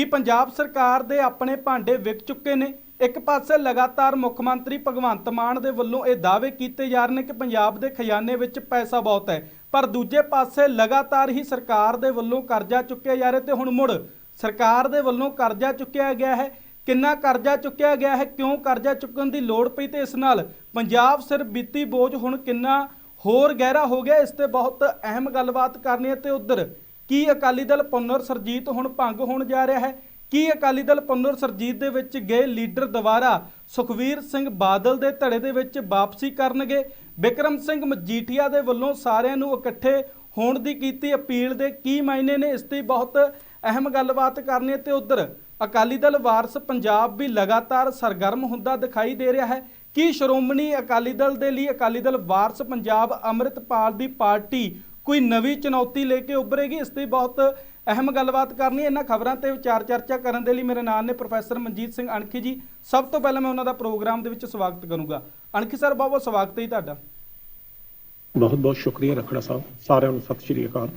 ਕਿ ਪੰਜਾਬ ਸਰਕਾਰ ਦੇ ਆਪਣੇ ਭਾਂਡੇ ਵਿਕ ਚੁੱਕੇ ਨੇ। ਇੱਕ ਪਾਸੇ ਲਗਾਤਾਰ ਮੁੱਖ ਮੰਤਰੀ ਭਗਵੰਤ ਮਾਨ ਦੇ ਵੱਲੋਂ ਇਹ ਦਾਅਵੇ ਕੀਤੇ ਜਾ ਰਹੇ ਨੇ ਕਿ ਪੰਜਾਬ ਦੇ ਖਜ਼ਾਨੇ ਵਿੱਚ ਪੈਸਾ ਬਹੁਤ ਹੈ, ਪਰ ਦੂਜੇ ਪਾਸੇ ਲਗਾਤਾਰ ਹੀ ਸਰਕਾਰ ਦੇ ਵੱਲੋਂ ਕਰਜ਼ਾ ਚੁੱਕਿਆ ਜਾ ਰਿਹਾ ਤੇ ਹੁਣ ਮੁੜ ਸਰਕਾਰ ਦੇ ਵੱਲੋਂ ਕਰਜ਼ਾ ਚੁੱਕਿਆ ਗਿਆ ਹੈ। ਕਿੰਨਾ ਕਰਜ਼ਾ ਚੁੱਕਿਆ ਗਿਆ ਹੈ, ਕਿਉਂ ਕਰਜ਼ਾ ਚੁੱਕਣ ਦੀ ਲੋੜ ਪਈ ਤੇ ਇਸ ਨਾਲ ਪੰਜਾਬ ਸਿਰ ਵਿੱਤੀ ਬੋਝ ਹੁਣ ਕਿੰਨਾ ਹੋਰ ਗਹਿਰਾ ਹੋ ਗਿਆ, ਇਸ ਤੇ ਬਹੁਤ ਅਹਿਮ ਗੱਲਬਾਤ ਕਰਨੀ ਹੈ ਤੇ ਉਧਰ ਕੀ ਅਕਾਲੀ ਦਲ ਪੁਨਰ ਸਰਜੀਤ ਹੁਣ ਭੰਗ ਹੋਣ ਜਾ ਰਿਹਾ ਹੈ? ਕੀ ਅਕਾਲੀ ਦਲ ਪੁਨਰ ਸਰਜੀਤ ਦੇ ਵਿੱਚ ਗਏ ਲੀਡਰ ਦੁਬਾਰਾ ਸੁਖਵੀਰ ਸਿੰਘ ਬਾਦਲ ਦੇ ਧੜੇ ਦੇ ਵਿੱਚ ਵਾਪਸੀ ਕਰਨਗੇ? ਵਿਕਰਮ ਸਿੰਘ ਮਜੀਠੀਆ ਦੇ ਵੱਲੋਂ ਸਾਰਿਆਂ ਨੂੰ ਇਕੱਠੇ ਹੋਣ ਦੀ ਕੀਤੀ ਅਪੀਲ ਦੇ ਕੀ ਮਾਇਨੇ ਨੇ? ਇਸ ਤੇ ਬਹੁਤ ਅਹਿਮ ਗੱਲਬਾਤ ਕਰਨੀ ਹੈ ਤੇ ਉਧਰ ਅਕਾਲੀ ਦਲ ਵਾਰਸ ਪੰਜਾਬ ਵੀ ਲਗਾਤਾਰ ਸਰਗਰਮ ਹੁੰਦਾ ਦਿਖਾਈ ਦੇ ਰਿਹਾ ਹੈ। ਕੀ ਸ਼੍ਰੋਮਣੀ ਅਕਾਲੀ ਦਲ ਦੇ ਲਈ ਅਕਾਲੀ ਦਲ ਵਾਰਸ ਪੰਜਾਬ ਅੰਮ੍ਰਿਤਪਾਲ ਦੀ ਪਾਰਟੀ ਕੋਈ ਨਵੀਂ ਚੁਣੌਤੀ ਲੈ ਕੇ ਉੱਭਰੇਗੀ, ਇਸ ਤੇ ਬਹੁਤ ਅਹਿਮ ਗੱਲਬਾਤ ਕਰਨੀ ਹੈ। ਇਹਨਾਂ ਖਬਰਾਂ ਤੇ ਵਿਚਾਰ ਚਰਚਾ ਕਰਨ ਦੇ ਲਈ ਮੇਰੇ ਨਾਲ ਨੇ ਪ੍ਰੋਫੈਸਰ ਮਨਜੀਤ ਸਿੰਘ ਅਣਖੀ ਜੀ। ਸਭ ਤੋਂ ਪਹਿਲਾਂ ਮੈਂ ਉਹਨਾਂ ਦਾ ਪ੍ਰੋਗਰਾਮ ਦੇ ਵਿੱਚ ਸਵਾਗਤ ਕਰੂੰਗਾ। ਅਣਖੀ ਸਰ, ਬਹੁਤ ਬਹੁਤ ਸਵਾਗਤ ਹੈ ਜੀ ਤੁਹਾਡਾ। ਬਹੁਤ ਬਹੁਤ ਸ਼ੁਕਰੀਆ ਰਖੜਾ ਸਾਹਿਬ। ਸਾਰਿਆਂ ਨੂੰ ਸਤਿ ਸ਼੍ਰੀ ਅਕਾਲ।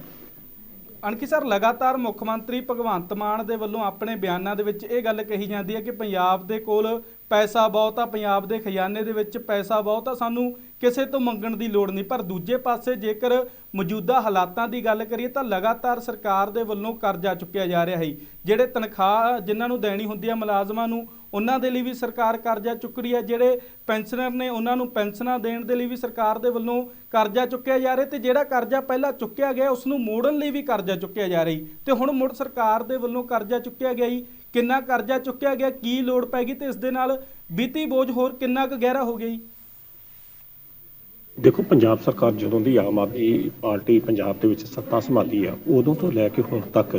ਅਣਖੀ ਸਰ ਲਗਾਤਾਰ ਮੁੱਖ ਮੰਤਰੀ ਭਗਵੰਤ ਮਾਨ ਦੇ ਵੱਲੋਂ ਆਪਣੇ ਬਿਆਨਾਂ ਦੇ ਵਿੱਚ ਇਹ ਗੱਲ ਕਹੀ ਜਾਂਦੀ ਹੈ ਕਿ ਪੰਜਾਬ ਦੇ ਕੋਲ ਪੈਸਾ ਬਹੁਤ ਆ, ਪੰਜਾਬ ਦੇ ਖਜ਼ਾਨੇ ਦੇ ਵਿੱਚ ਪੈਸਾ ਬਹੁਤ ਆ, ਸਾਨੂੰ ਕਿਸੇ ਤੋਂ ਮੰਗਣ ਦੀ ਲੋੜ ਨਹੀਂ। ਪਰ ਦੂਜੇ ਪਾਸੇ ਜੇਕਰ ਮੌਜੂਦਾ ਹਾਲਾਤਾਂ ਦੀ ਗੱਲ ਕਰੀਏ ਤਾਂ ਲਗਾਤਾਰ ਸਰਕਾਰ ਦੇ ਵੱਲੋਂ ਕਰਜ਼ਾ ਚੁੱਕਿਆ ਜਾ ਰਿਹਾ ਹੈ। ਜਿਹੜੇ ਤਨਖਾਹ ਜਿਨ੍ਹਾਂ ਨੂੰ ਦੇਣੀ ਹੁੰਦੀ ਹੈ ਮੁਲਾਜ਼ਮਾਂ ਨੂੰ ਉਹਨਾਂ ਦੇ ਲਈ ਵੀ ਸਰਕਾਰ ਕਰਜ਼ਾ ਚੁੱਕ ਰਹੀ ਹੈ, ਜਿਹੜੇ ਪੈਨਸ਼ਨਰ ਨੇ ਉਹਨਾਂ ਨੂੰ ਪੈਨਸ਼ਨਾਂ ਦੇਣ ਦੇ ਲਈ ਵੀ ਸਰਕਾਰ ਦੇ ਵੱਲੋਂ ਕਰਜ਼ਾ ਚੁੱਕਿਆ ਜਾ ਰਿਹਾ ਤੇ ਜਿਹੜਾ ਕਰਜ਼ਾ ਪਹਿਲਾਂ ਚੁੱਕਿਆ ਗਿਆ, ਉਸ ਨੂੰ ਮੋੜਨ ਲਈ ਵੀ ਕਰਜ਼ਾ ਚੁੱਕਿਆ ਜਾ ਰਹੀ ਤੇ ਹੁਣ ਮੁੜ ਸਰਕਾਰ ਦੇ ਵੱਲੋਂ ਕਰਜ਼ਾ ਚੁੱਕਿਆ ਗਿਆ ਜੀ। ਕਿੰਨਾ ਕਰਜ਼ਾ ਚੁੱਕਿਆ ਗਿਆ, ਕੀ ਲੋੜ ਪੈ ਗਈ ਤੇ ਇਸ ਦੇ ਨਾਲ ਵਿੱਤੀ ਬੋਝ ਹੋਰ ਕਿੰਨਾ ਕੁ ਗਹਿਰਾ ਹੋ ਗਿਆ ਜੀ? ਦੇਖੋ, ਪੰਜਾਬ ਸਰਕਾਰ ਜਦੋਂ ਦੀ ਆਮ ਆਦਮੀ ਪਾਰਟੀ ਪੰਜਾਬ ਦੇ ਵਿੱਚ ਸੱਤਾ ਸੰਭਾਲੀ ਆ, ਉਦੋਂ ਤੋਂ ਲੈ ਕੇ ਹੁਣ ਤੱਕ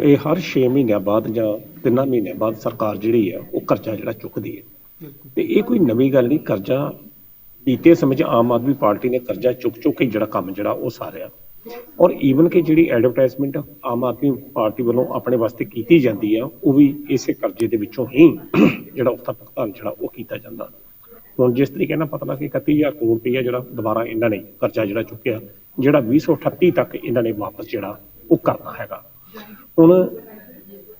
ਇਹ ਹਰ 6 ਮਹੀਨਿਆਂ ਬਾਅਦ ਜਾਂ 3 ਮਹੀਨਿਆਂ ਬਾਅਦ ਸਰਕਾਰ ਜਿਹੜੀ ਆ ਉਹ ਕਰਜ਼ਾ ਜਿਹੜਾ ਚੁੱਕਦੀ ਹੈ। ਤੇ ਇਹ ਕੋਈ ਨਵੀਂ ਗੱਲ ਨਹੀਂ ਕਰਜ਼ਾ ਬੀਤੇ ਸਮੇਂ 'ਚ ਆਮ ਆਦਮੀ ਪਾਰਟੀ ਨੇ ਕਰਜ਼ਾ ਚੁੱਕ ਚੁੱਕ ਕੇ ਜਿਹੜਾ ਕੰਮ ਜਿਹੜਾ ਉਹ ਸਾਰਿਆ। ਔਰ ਈਵਨ ਕਿ ਜਿਹੜੀ ਐਡਵਰਟਾਈਜ਼ਮੈਂਟ ਆਮ ਆਦਮੀ ਪਾਰਟੀ ਵੱਲੋਂ ਆਪਣੇ ਵਾਸਤੇ ਕੀਤੀ ਜਾਂਦੀ ਆ ਉਹ ਵੀ ਇਸੇ ਕਰਜ਼ੇ ਦੇ ਵਿੱਚੋਂ ਹੀ ਜਿਹੜਾ ਉਸਦਾ ਭੁਗਤਾਨ ਜਿਹੜਾ ਉਹ ਕੀਤਾ ਜਾਂਦਾ। ਹੁਣ ਜਿਸ ਤਰੀਕੇ ਨਾਲ ਪਤਾ ਲੱਗ ਕਿ 31000 ਕਰੋੜ ਰੁਪਈਆ ਜਿਹੜਾ ਦੁਬਾਰਾ ਇਹਨਾਂ ਨੇ ਕਰਜ਼ਾ ਜਿਹੜਾ ਚੁੱਕਿਆ ਜਿਹੜਾ 2038 ਤੱਕ ਇਹਨਾਂ ਨੇ ਵਾਪਸ ਜਿਹੜਾ ਉਹ ਕਰਨਾ ਹੈਗਾ। ਹੁਣ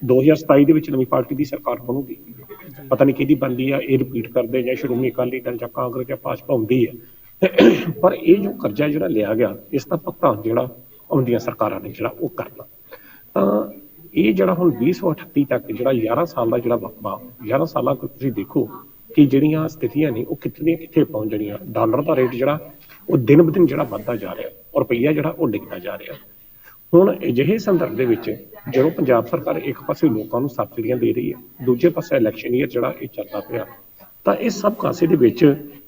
2027 ਦੇ ਵਿੱਚ ਨਵੀਂ ਪਾਰਟੀ ਦੀ ਸਰਕਾਰ ਬਣੂਗੀ। ਪਤਾ ਨਹੀਂ ਕਿਹਦੀ ਬਣਦੀ ਆ, ਇਹ ਰਿਪੀਟ ਕਰਦੇ ਜਾਂ ਸ਼੍ਰੋਮਣੀ ਅਕਾਲੀ ਦਲ ਜਾਂ ਕਾਂਗਰਸ ਜਾਂ ਭਾਜਪਾ ਹੁੰਦੀ ਹੈ ਪਰ ਇਹ ਜੋ ਕਰਜ਼ਾ ਜਿਹੜਾ ਲਿਆ ਗਿਆ, ਇਸ ਦਾ ਭੁਗਤਾਨ ਜਿਹੜਾ ਆਉਂਦੀਆਂ ਸਰਕਾਰਾਂ ਨੇ ਜਿਹੜਾ ਉਹ ਕਰਨਾ। ਤਾਂ ਇਹ ਜਿਹੜਾ ਹੁਣ 2038 ਤੱਕ ਜਿਹੜਾ 11 ਸਾਲ ਦਾ ਜਿਹੜਾ ਵਕਫਾ 11 ਸਾਲਾਂ ਤੋਂ ਤੁਸੀਂ ਦੇਖੋ ਕਿ ਜਿਹੜੀਆਂ ਸਥਿਤੀਆਂ ਨੇ ਉਹ ਕਿੱਥੇ ਕਿੱਥੇ ਪਹੁੰਚ ਜਣੀਆਂ। ਡਾਲਰ ਦਾ ਰੇਟ ਜਿਹੜਾ, ਉਹ ਦਿਨ ਬਦਿਨ ਜਿਹੜਾ ਵੱਧਦਾ ਜਾ ਰਿਹਾ, ਔਰ ਰੁਪਈਆ ਜਿਹੜਾ ਉਹ ਡਿੱਗਦਾ ਜਾ ਰਿਹਾ। ਹੁਣ ਅਜਿਹੇ ਸੰਦਰਭ ਦੇ ਵਿੱਚ ਜਦੋਂ ਪੰਜਾਬ ਸਰਕਾਰ ਇੱਕ ਪਾਸੇ ਲੋਕਾਂ ਨੂੰ ਸਬਸਿਡੀਆਂ ਦੇ ਰਹੀ ਹੈ, ਦੂਜੇ ਪਾਸੇ ਇਲੈਕਸ਼ਨ ਈਅਰ ਜਿਹੜਾ ਇਹ ਚੱਲਦਾ ਪਿਆ, ਤਾਂ ਇਹ ਸਭ ਕਾਸੇ ਦੇ ਵਿੱਚ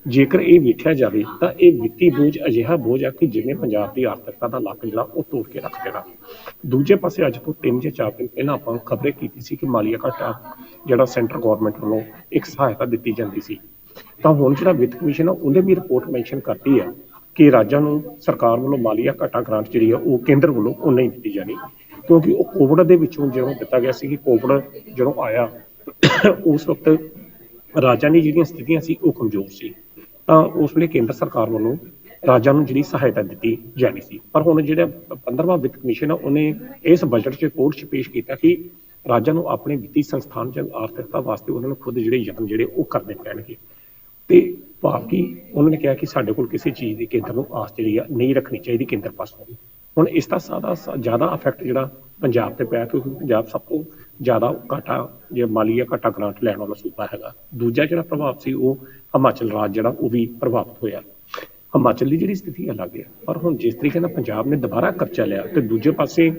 ਜੇਕਰ ਇਹ ਵੇਖਿਆ ਜਾਵੇ, ਤਾਂ ਇਹ ਵਿੱਤੀ ਬੋਝ ਅਜਿਹਾ ਬੋਝ ਆ ਕਿ ਜਿਹਨੇ ਪੰਜਾਬ ਦੀ ਆਰਥਿਕਤਾ ਦਾ ਲੱਕ ਜਿਹੜਾ ਉਹ ਤੋੜ ਕੇ ਰੱਖ ਦੇਣਾ। ਦੂਜੇ ਪਾਸੇ ਅੱਜ ਤੋਂ 3 ਜਾਂ 4 ਦਿਨ ਪਹਿਲਾਂ ਆਪਾਂ ਖਬਰੇ ਕੀਤੀ ਸੀ ਕਿ ਮਾਲੀਆ ਘਾਟਾ ਜਿਹੜਾ ਸੈਂਟਰ ਗਵਰਨਮੈਂਟ ਵੱਲੋਂ ਇੱਕ ਸਹਾਇਤਾ ਦਿੱਤੀ ਜਾਂਦੀ ਸੀ। ਤਾਂ ਹੁਣ ਜਿਹੜਾ ਵਿੱਤ ਕਮਿਸ਼ਨ ਆ, ਉਹਨੇ ਵੀ ਰਿਪੋਰਟ ਮੈਂਸ਼ਨ ਕਰਤੀ ਆ ਕਿ ਰਾਜਾਂ ਨੂੰ, ਸਰਕਾਰ ਵੱਲੋਂ ਮਾਲੀਆ ਘਾਟਾ ਗ੍ਰਾਂਟ ਜਿਹੜੀ ਆ, ਉਹ ਕੇਂਦਰ ਵੱਲੋਂ ਉਹ ਨਹੀਂ ਦਿੱਤੀ ਜਾਣੀ। ਕਿਉਂਕਿ ਉਹ ਕੋਵਿਡ ਦੇ ਵਿੱਚੋਂ ਜਦੋਂ ਦਿੱਤਾ ਗਿਆ ਸੀ ਕਿ ਕੋਵਿਡ ਜਦੋਂ ਆਇਆ, ਉਸ ਵਕਤ ਰਾਜਾਂ ਦੀ ਜਿਹੜੀਆਂ ਸਥਿਤੀਆਂ ਸੀ, ਉਹ ਕਮਜ਼ੋਰ ਸੀ। ਤਾਂ ਉਸ ਵੇਲੇ ਕੇਂਦਰ ਸਰਕਾਰ ਵੱਲੋਂ ਰਾਜਾਂ ਨੂੰ ਜਿਹੜੀ ਸਹਾਇਤਾ ਦਿੱਤੀ ਜਾਣੀ ਸੀ। ਪਰ ਹੁਣ ਜਿਹੜਾ 15ਵਾਂ ਵਿੱਤ ਕਮਿਸ਼ਨ ਆ, ਉਹਨੇ ਇਸ ਬਜਟ 'ਚ ਕੋਰਟ 'ਚ ਪੇਸ਼ ਕੀਤਾ ਕਿ ਰਾਜਾਂ ਨੂੰ ਆਪਣੇ ਵਿੱਤੀ ਸੰਸਥਾਨ ਜਾਂ ਆਰਥਿਕਤਾ ਵਾਸਤੇ ਉਹਨਾਂ ਨੂੰ ਖੁਦ ਜਿਹੜੇ ਯਤਨ ਜਿਹੜੇ ਉਹ ਕਰਨੇ ਪੈਣਗੇ। ਤੇ ਭਾਵ ਕਿ ਉਹਨਾਂ ਨੇ ਕਿਹਾ ਕਿ ਸਾਡੇ ਕੋਲ ਕਿਸੇ ਚੀਜ਼ ਦੀ ਕੇਂਦਰ ਨੂੰ ਆਸ ਜਿਹੜੀ ਆ ਨਹੀਂ ਰੱਖਣੀ ਚਾਹੀਦੀ ਕੇਂਦਰ ਪਾਸੋਂ। ਹੁਣ ਇਸ ਦਾ ਸਾਦਾ ਜ਼ਿਆਦਾ ਇਫੈਕਟ ਜਿਹੜਾ ਪੰਜਾਬ ਤੇ ਪਿਆ ਕਿਉਂਕਿ ਪੰਜਾਬ ਸਭ ਤੋਂ ਜ਼ਿਆਦਾ ਘਾਟਾ ਜੇ ਮਾਲੀਆ ਘਾਟਾ ਗ੍ਰਾਂਟ ਲੈਣ ਵਾਲਾ ਸੂਬਾ ਹੈਗਾ। ਦੂਜਾ ਜਿਹੜਾ ਪ੍ਰਭਾਵ ਸੀ ਉਹ ਹਿਮਾਚਲ ਰਾਜ ਜਿਹੜਾ ਉਹ ਵੀ ਪ੍ਰਭਾਵਿਤ ਹੋਇਆ। ਹਿਮਾਚਲ ਦੀ ਜਿਹੜੀ ਸਥਿਤੀ ਅਲੱਗ ਹੈ, ਪਰ ਹੁਣ ਜਿਸ ਤਰੀਕੇ ਨਾਲ ਪੰਜਾਬ ਨੇ ਦੁਬਾਰਾ ਕਰਜ਼ਾ ਲਿਆ ਤੇ ਦੂਜੇ ਪਾਸੇ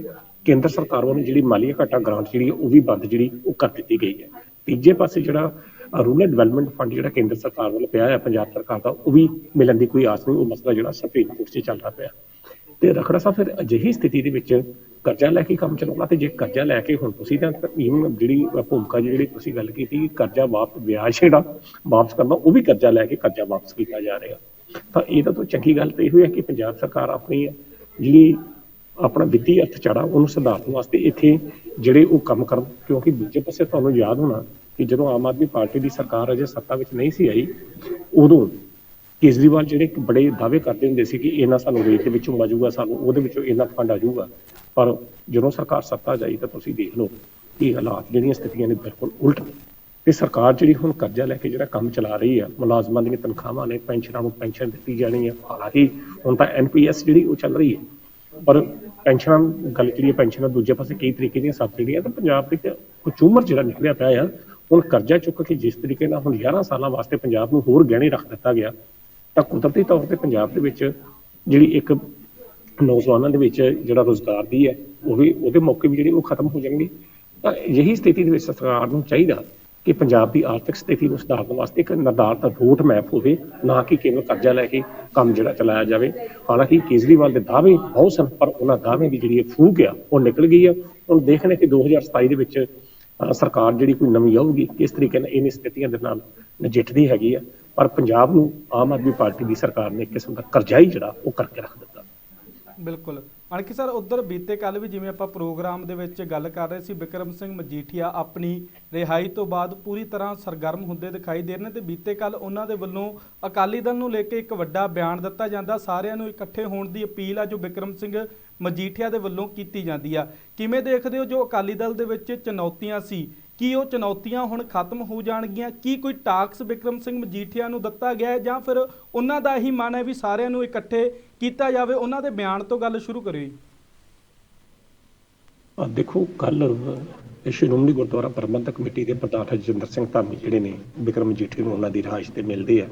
ਕੇਂਦਰ ਸਰਕਾਰ ਵੱਲੋਂ ਜਿਹੜੀ ਮਾਲੀਆ ਘਾਟਾ ਗ੍ਰਾਂਟ ਜਿਹੜੀ ਹੈ ਉਹ ਵੀ ਬੰਦ ਜਿਹੜੀ ਉਹ ਕਰ ਦਿੱਤੀ ਗਈ ਹੈ। ਤੀਜੇ ਪਾਸੇ ਜਿਹੜਾ ਰੂਰਲ ਡਿਵੈਲਪਮੈਂਟ ਫੰਡ ਜਿਹੜਾ ਕੇਂਦਰ ਸਰਕਾਰ ਵੱਲੋਂ ਪਿਆ ਹੈ ਪੰਜਾਬ ਸਰਕਾਰ ਦਾ, ਉਹ ਵੀ ਮਿਲਣ ਦੀ ਕੋਈ ਆਸ ਨਹੀਂ, ਉਹ ਮਸਲਾ ਜਿਹੜਾ ਸੁਪਰੀਮ ਕੋਰਟ 'ਚ ਚੱਲ ਰਿਹਾ ਪਿਆ। ਤੇ ਰਖੜਾ ਸਾਹਿਬ, ਫਿਰ ਅਜਿਹੀ ਸਥਿਤੀ ਦੇ ਵਿੱਚ ਕਰਜ਼ਾ ਲੈ ਕੇ ਕੰਮ ਚਲਾਉਣਾ ਤੇ ਜੇ ਕਰਜ਼ਾ ਲੈ ਕੇ ਹੁਣ ਤੁਸੀਂ ਤਾਂ even ਜਿਹੜੀ ਭੂਮਿਕਾ ਜਿਹੜੀ ਤੁਸੀਂ ਗੱਲ ਕੀਤੀ ਕਰਜ਼ਾ ਵਾਪਸ ਵਿਆਜ ਜਿਹੜਾ ਵਾਪਸ ਕਰਨਾ, ਉਹ ਵੀ ਕਰਜ਼ਾ ਲੈ ਕੇ ਕਰਜ਼ਾ ਵਾਪਸ ਕੀਤਾ ਜਾ ਰਿਹਾ। ਤਾਂ ਇਹ ਤਾਂ ਤੋਂ ਚੰਗੀ ਗੱਲ ਤੇ ਇਹ ਹੋਈ ਹੈ ਕਿ ਪੰਜਾਬ ਸਰਕਾਰ ਆਪਣੀ ਜਿਹੜੀ ਆਪਣਾ ਵਿੱਤੀ ਅਰਥਚਾਰਾ ਉਹਨੂੰ ਸੁਧਾਰਨ ਵਾਸਤੇ ਇੱਥੇ ਜਿਹੜੇ ਉਹ ਕੰਮ ਕਰਨ, ਕਿਉਂਕਿ ਦੂਜੇ ਪਾਸੇ ਤੁਹਾਨੂੰ ਯਾਦ ਹੋਣਾ ਕਿ ਜਦੋਂ ਆਮ ਆਦਮੀ ਪਾਰਟੀ ਦੀ ਸਰਕਾਰ ਅਜੇ ਸੱਤਾ ਵਿੱਚ ਨਹੀਂ ਸੀ ਆਈ, ਉਦੋਂ ਕੇਜਰੀਵਾਲ ਜਿਹੜੇ ਇੱਕ ਬੜੇ ਦਾਅਵੇ ਕਰਦੇ ਹੁੰਦੇ ਸੀ ਕਿ ਇਹਨਾਂ ਸਾਨੂੰ ਰੇਟ ਦੇ ਵਿੱਚੋਂ ਆ ਜਾਊਗਾ ਸਾਨੂੰ ਉਹਦੇ ਵਿੱਚੋਂ ਇਹਨਾਂ ਫੰਡ ਆ ਜਾਊਗਾ। ਪਰ ਜਦੋਂ ਸਰਕਾਰ ਸੱਤਾ ਜਾਈ ਤਾਂ ਤੁਸੀਂ ਦੇਖ ਲਓ ਕਿ ਹਾਲਾਤ ਜਿਹੜੀਆਂ ਸਥਿਤੀਆਂ ਨੇ ਬਿਲਕੁਲ ਉਲਟ ਨੇ। ਤੇ ਸਰਕਾਰ ਜਿਹੜੀ ਹੁਣ ਕਰਜ਼ਾ ਲੈ ਕੇ ਜਿਹੜਾ ਕੰਮ ਚਲਾ ਰਹੀ ਆ, ਮੁਲਾਜ਼ਮਾਂ ਦੀਆਂ ਤਨਖਾਹਾਂ ਨੇ, ਪੈਨਸ਼ਨਾਂ ਨੂੰ ਪੈਨਸ਼ਨ ਦਿੱਤੀ ਜਾਣੀ ਹੈ। ਹਾਲਾਂਕਿ ਹੁਣ ਤਾਂ ਐਨਪੀਐਸ ਜਿਹੜੀ ਉਹ ਚੱਲ ਰਹੀ ਹੈ ਪਰ ਪੈਨਸ਼ਨਾਂ ਗੱਲ ਕਰੀਏ, ਪੈਨਸ਼ਨਾਂ ਦੂਜੇ ਪਾਸੇ ਕਈ ਤਰੀਕੇ ਦੀਆਂ ਸਬਸਿਡੀਆਂ, ਤਾਂ ਪੰਜਾਬ ਵਿੱਚ ਕਚੂਮਰ ਜਿਹੜਾ ਨਿਕਲਿਆ ਪਿਆ ਆ ਹੁਣ ਕਰਜ਼ਾ ਚੁੱਕ ਕੇ ਜਿਸ ਤਰੀਕੇ ਨਾਲ ਹੁਣ 11 ਸਾਲਾਂ ਵਾਸਤੇ ਪੰਜਾਬ ਨੂੰ ਹੋਰ ਗਹਿਣੇ ਰੱਖ ਦਿੱਤਾ ਗਿਆ, ਤਾਂ ਕੁਦਰਤੀ ਤੌਰ ਤੇ ਪੰਜਾਬ ਦੇ ਵਿੱਚ ਜਿਹੜੀ ਇੱਕ ਨੌਜਵਾਨਾਂ ਦੇ ਵਿੱਚ ਜਿਹੜਾ ਰੋਜ਼ਗਾਰ ਦੀ ਹੈ, ਉਹ ਵੀ ਉਹਦੇ ਮੌਕੇ ਵੀ ਜਿਹੜੇ ਉਹ ਖਤਮ ਹੋ ਜਾਣਗੇ। ਤਾਂ ਯਹੀ ਸਥਿਤੀ ਦੇ ਵਿੱਚ ਸਰਕਾਰ ਨੂੰ ਚਾਹੀਦਾ ਕਿ ਪੰਜਾਬ ਦੀ ਆਰਥਿਕ ਸਥਿਤੀ ਨੂੰ ਸੁਧਾਰਨ ਵਾਸਤੇ ਇੱਕ ਨਿਰਧਾਰਤ ਰੂਟ ਮੈਪ ਹੋਵੇ, ਨਾ ਕਿ ਕੇਵਲ ਕਰਜ਼ਾ ਲੈ ਕੇ ਕੰਮ ਜਿਹੜਾ ਚਲਾਇਆ ਜਾਵੇ। ਹਾਲਾਂਕਿ ਕੇਜਰੀਵਾਲ ਦੇ ਦਾਅਵੇ ਬਹੁਤ ਸਨ, ਪਰ ਉਹਨਾਂ ਦਾਅਵੇ ਦੀ ਜਿਹੜੀ ਫੂਕ ਆ, ਉਹ ਨਿਕਲ ਗਈ ਆ। ਹੁਣ ਦੇਖਣੇ ਕਿ 2027 ਦੇ ਵਿੱਚ ਸਰਕਾਰ ਜਿਹੜੀ ਕੋਈ ਨਵੀਂ ਆਊਗੀ ਕਿਸ ਤਰੀਕੇ ਨਾਲ ਇਹਨਾਂ ਸਥਿਤੀਆਂ ਦੇ ਨਾਲ ਨਜਿੱਠਦੀ ਹੈਗੀ ਆ। ਪਰ ਪੰਜਾਬ ਨੂੰ ਆਮ ਆਦਮੀ ਪਾਰਟੀ ਦੀ ਸਰਕਾਰ ਨੇ ਕਿਸਮ ਦਾ ਕਰਜ਼ਾ ਹੀ ਜਿਹੜਾ, ਉਹ ਕਰਕੇ ਰੱਖ ਦਿੱਤਾ। ਬਿਲਕੁਲ। ਅਣਕੀ ਸਰ, ਉਧਰ ਬੀਤੇ ਕੱਲ ਵੀ ਜਿਵੇਂ ਆਪਾਂ ਪ੍ਰੋਗਰਾਮ ਦੇ ਵਿੱਚ ਗੱਲ ਕਰ ਰਹੇ ਸੀ, ਵਿਕਰਮ ਸਿੰਘ ਮਜੀਠੀਆ ਆਪਣੀ ਰਿਹਾਈ ਤੋਂ ਬਾਅਦ ਪੂਰੀ ਤਰ੍ਹਾਂ ਸਰਗਰਮ ਹੁੰਦੇ ਦਿਖਾਈ ਦੇ ਰਹੇ ਨੇ ਤੇ ਬੀਤੇ ਕੱਲ ਉਹਨਾਂ ਦੇ ਵੱਲੋਂ ਅਕਾਲੀ ਦਲ ਨੂੰ ਲੈ ਕੇ ਇੱਕ ਵੱਡਾ ਬਿਆਨ ਦਿੱਤਾ ਜਾਂਦਾ। ਸਾਰਿਆਂ ਨੂੰ ਇਕੱਠੇ ਹੋਣ ਦੀ ਅਪੀਲ ਆ, ਜੋ ਵਿਕਰਮ ਸਿੰਘ ਮਜੀਠੀਆ ਦੇ ਵੱਲੋਂ ਕੀਤੀ ਜਾਂਦੀ ਆ। ਕਿਵੇਂ ਦੇਖਦੇ ਹੋ ਜੋ ਅਕਾਲੀ ਦਲ ਦੇ ਵਿੱਚ ਚੁਣੌਤੀਆਂ ਸੀ? ਕੀ ਉਹ ਚੁਣੌਤੀਆਂ ਹੁਣ ਖਤਮ ਹੋ ਜਾਣਗੀਆਂ? ਕੀ ਕੋਈ ਟਾਕਸ ਵਿਕਰਮ ਸਿੰਘ ਮਜੀਠੀਆ ਨੂੰ ਦਿੱਤਾ ਗਿਆ ਹੈ ਜਾਂ ਫਿਰ ਉਹਨਾਂ ਦਾ ਹੀ ਮਨ ਹੈ ਵੀ ਸਾਰਿਆਂ ਨੂੰ ਇਕੱਠੇ ਕੀਤਾ ਜਾਵੇ? ਉਹਨਾਂ ਦੇ ਬਿਆਨ ਤੋਂ ਗੱਲ ਸ਼ੁਰੂ ਕਰਿਓ ਆ ਦੇਖੋ ਕੱਲ ਸ਼੍ਰੋਮਣੀ ਗੁਰਦੁਆਰਾ ਪ੍ਰਬੰਧਕ ਕਮੇਟੀ ਦੇ ਪ੍ਰਧਾਨ ਹਰਜਿੰਦਰ ਸਿੰਘ ਧਾਮੀ ਜਿਹੜੇ ਨੇ ਵਿਕਰਮ ਜੀਠੀ ਨੂੰ ਉਹਨਾਂ ਦੀ ਰਿਹਾਇਸ਼ ਤੇ ਮਿਲਦੇ ਆ।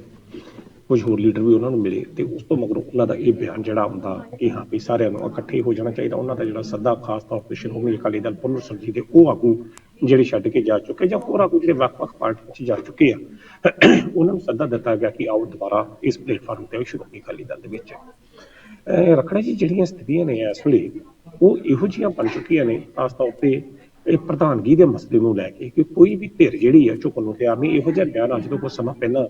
ਕੁਝ ਹੋਰ ਲੀਡਰ ਵੀ ਉਹਨਾਂ ਨੂੰ ਮਿਲੇ ਤੇ ਉਸ ਤੋਂ ਮਗਰੋਂ ਉਹਨਾਂ ਦਾ ਇਹ ਬਿਆਨ ਜਿਹੜਾ ਆਉਂਦਾ ਕਿ ਹਾਂ ਵੀ ਸਾਰਿਆਂ ਨੂੰ ਇਕੱਠੇ ਹੋ ਜਾਣਾ ਚਾਹੀਦਾ, ਉਹਨਾਂ ਦਾ ਜਿਹੜਾ ਸੱਦਾ ਖਾਸ ਤੌਰ ਤੇ ਸ਼੍ਰੋਮਣੀ ਅਕਾਲੀ ਦਲ ਪੁਨਰ ਸਰਜੀ ਦੇ ਉਹ ਆਗੂ ਜਿਹੜੇ ਛੱਡ ਕੇ ਜਾ ਚੁੱਕੇ ਜਾਂ ਹੋਰ ਆਗੂ ਜਿਹੜੇ ਵੱਖ-ਵੱਖ ਪਾਰਟੀਆਂ 'ਚ ਜਾ ਚੁੱਕੇ ਆ, ਉਹਨਾਂ ਨੂੰ ਸੱਦਾ ਦਿੱਤਾ ਗਿਆ ਕਿ ਆਓ ਦੁਬਾਰਾ ਇਸ ਪਲੇਟਫਾਰਮ ਤੇ ਸ਼੍ਰੋਮਣੀ ਅਕਾਲੀ ਦਲ ਦੇ ਵਿੱਚ। ਅਹ ਰੱਖੜਾ ਜੀ, ਜਿਹੜੀਆਂ ਸਥਿਤੀਆਂ ਨੇ ਇਸ ਵੇਲੇ, ਉਹ ਇਹੋ ਜਿਹੀਆਂ ਬਣ ਚੁੱਕੀਆਂ ਨੇ ਖਾਸ ਤੌਰ ਤੇ ਇਹ ਪ੍ਰਧਾਨਗੀ ਦੇ ਮਸਲੇ ਨੂੰ ਲੈ ਕੇ ਕਿ ਕੋਈ ਵੀ ਧਿਰ ਜਿਹੜੀ ਹੈ ਝੁਕਣ ਨੂੰ ਤਿਆਰ ਨਹੀਂ, ਇਹੋ ਜਿਹਾ ਬਿਆਨ ਅੱਜ ਤੋਂ ਕੁਝ ਸਮਾਂ ਪਹਿਲਾਂ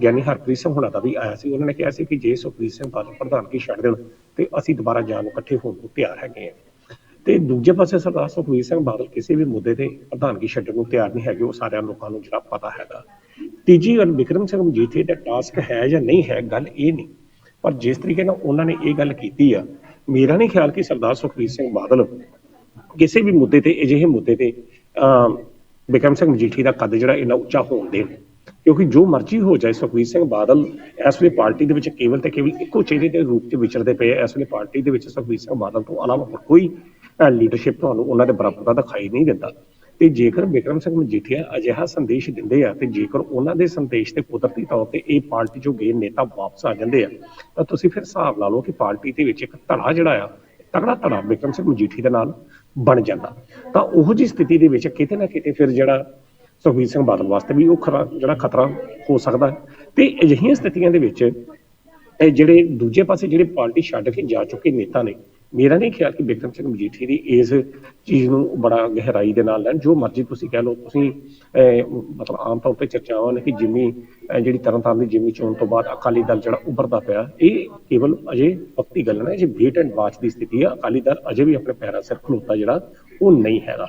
ਗਿਆਨੀ ਹਰਪ੍ਰੀਤ ਸਿੰਘ ਹੁਣਾਂ ਦਾ ਵੀ ਆਇਆ ਸੀ। ਉਹਨਾਂ ਨੇ ਕਿਹਾ ਸੀ ਕਿ ਜੇ ਸੁਖਬੀਰ ਸਿੰਘ ਬਾਦਲ ਪ੍ਰਧਾਨਗੀ ਛੱਡ ਦੇਣ, ਤੇ ਅਸੀਂ ਦੁਬਾਰਾ ਜਾਣ ਨੂੰ ਇਕੱਠੇ ਹੋਣ ਨੂੰ ਤਿਆਰ ਹੈਗੇ ਆ ਤੇ ਦੂਜੇ ਪਾਸੇ ਸਰਦਾਰ ਸੁਖਬੀਰ ਸਿੰਘ ਬਾਦਲ ਕਿਸੇ ਵੀ ਮੁੱਦੇ ਤੇ ਪ੍ਰਧਾਨਗੀ ਛੱਡਣ ਨੂੰ ਤਿਆਰ ਨਹੀਂ ਹੈਗੇ, ਉਹ ਸਾਰਿਆਂ ਲੋਕਾਂ ਨੂੰ ਜਿਹੜਾ ਪਤਾ ਹੈਗਾ। ਤੀਜੀ ਗੱਲ, ਵਿਕਰਮ ਸਿੰਘ ਮਜੀਠੀਆ ਦਾ ਟਾਸਕ ਹੈ ਜਾਂ ਨਹੀਂ ਹੈ, ਗੱਲ ਇਹ ਨਹੀਂ। ਪਰ ਜਿਸ ਤਰੀਕੇ ਨਾਲ ਉਹਨਾਂ ਨੇ ਇਹ ਗੱਲ ਕੀਤੀ ਆ, ਮੇਰਾ ਨਹੀਂ ਖਿਆਲ ਕਿ ਸਰਦਾਰ ਸੁਖਬੀਰ ਸਿੰਘ ਬਾਦਲ ਕਿਸੇ ਵੀ ਮੁੱਦੇ ਤੇ, ਅਜਿਹੇ ਮੁੱਦੇ ਤੇ ਅਮ ਬਿਕਰਮ ਸਿੰਘ ਮਜੀਠੀ ਦਾ ਕੱਦ ਜਿਹੜਾ ਇੰਨਾ ਉੱਚਾ ਹੋਣ ਦੇਣ। ਕਿਉਂਕਿ ਜੋ ਮਰਜ਼ੀ ਹੋ ਜਾਏ ਸੁਖਬੀਰ ਸਿੰਘ ਬਾਦਲ, ਇਸ ਵੇਲੇ ਪਾਰਟੀ ਦੇ ਵਿੱਚ ਕੇਵਲ ਤੇ ਕੇਵਲ ਇੱਕੋ ਚਿਹਰੇ ਦੇ ਰੂਪ 'ਚ ਵਿਚਰਦੇ ਪਏ ਇਸ ਵੇਲੇ ਪਾਰਟੀ ਦੇ ਵਿੱਚ ਸੁਖਬੀਰ ਸਿੰਘ ਬਾਦਲ ਤੋਂ ਇਲਾਵਾ ਹੋਰ ਕੋਈ ਲੀਡਰਸ਼ਿਪ ਤੁਹਾਨੂੰ ਉਹਨਾਂ ਦੇ ਬਰਾਬਰ ਦਾ ਦਿਖਾਈ ਨਹੀਂ ਦਿੰਦਾ। ਤੇ ਜੇਕਰ ਬਿਕਰਮ ਸਿੰਘ ਮਜੀਠੀਆ ਅਜਿਹਾ ਸੰਦੇਸ਼ ਦਿੰਦੇ ਆ, ਤੇ ਜੇਕਰ ਉਹਨਾਂ ਦੇ ਸੰਦੇਸ਼ ਤੇ ਕੁਦਰਤੀ ਤੌਰ ਤੇ ਇਹ ਪਾਰਟੀ ਚੋਂ ਗਏ ਨੇਤਾ ਵਾਪਸ ਆ ਜਾਂਦੇ ਆ, ਤਾਂ ਤੁਸੀਂ ਫਿਰ ਹਿਸਾਬ ਲਾ ਲਓ ਕਿ ਪਾਰਟੀ ਦੇ ਵਿੱਚ ਇੱਕ ਧੜਾ ਜਿਹੜਾ ਆ ਤਗੜਾ ਧੜਾ ਬਿਕਰਮ ਸਿੰਘ ਮਜੀਠੀ ਦੇ ਨਾਲ ਬਣ ਜਾਂਦਾ। ਤਾਂ ਉਹੋ ਜੀ ਸਥਿਤੀ ਦੇ ਵਿੱਚ ਕਿਤੇ ਨਾ ਕਿਤੇ ਫਿਰ ਜਿਹੜਾ ਸੁਖਬੀਰ ਸਿੰਘ ਬਾਦਲ ਵਾਸਤੇ ਵੀ ਉਹ ਖਰਾ ਜਿਹੜਾ ਖਤਰਾ ਹੋ ਸਕਦਾ ਤੇ ਅਜਿਹੀਆਂ ਸਥਿਤੀਆਂ ਦੇ ਵਿੱਚ ਇਹ ਜਿਹੜੇ ਦੂਜੇ ਪਾਸੇ ਜਿਹੜੇ ਪਾਰਟੀ ਛੱਡ ਕੇ ਜਾ ਚੁੱਕੇ ਨੇਤਾ ਨੇ ਮੇਰਾ ਨਹੀਂ ਖਿਆਲ ਕਿ ਬਿਕਰਮ ਸਿੰਘ ਮਜੀਠੀ ਦੀ ਇਸ ਚੀਜ਼ ਨੂੰ ਬੜਾ ਗਹਿਰਾਈ ਦੇ ਨਾਲ ਲੈਣ ਜੋ ਮਰਜ਼ੀ ਤੁਸੀਂ ਕਹਿ ਲਓ ਤੁਸੀਂ ਅਹ, ਮਤਲਬ ਆਮ ਤੌਰ ਤੇ ਚਰਚਾਵਾਂ ਨੇ ਕਿ ਜਿੰਮੀ ਜਿਹੜੀ ਤਰਨਤਾਰਨ ਦੀ ਜਿੰਮੀ ਚੋਣ ਤੋਂ ਬਾਅਦ ਅਕਾਲੀ ਦਲ ਜਿਹੜਾ ਉੱਭਰਦਾ ਪਿਆ, ਇਹ ਕੇਵਲ ਅਜੇ ਵਕਤੀ ਗੱਲ ਹੈ ਜੇ ਵੇਟ ਐਂਡ ਵਾਚ ਦੀ ਸਥਿਤੀ ਆ। ਅਕਾਲੀ ਦਲ ਅਜੇ ਵੀ ਆਪਣੇ ਪੈਰਾਂ ਸਿਰ ਖਲੋਤਾ ਜਿਹੜਾ, ਉਹ ਨਹੀਂ ਹੈਗਾ।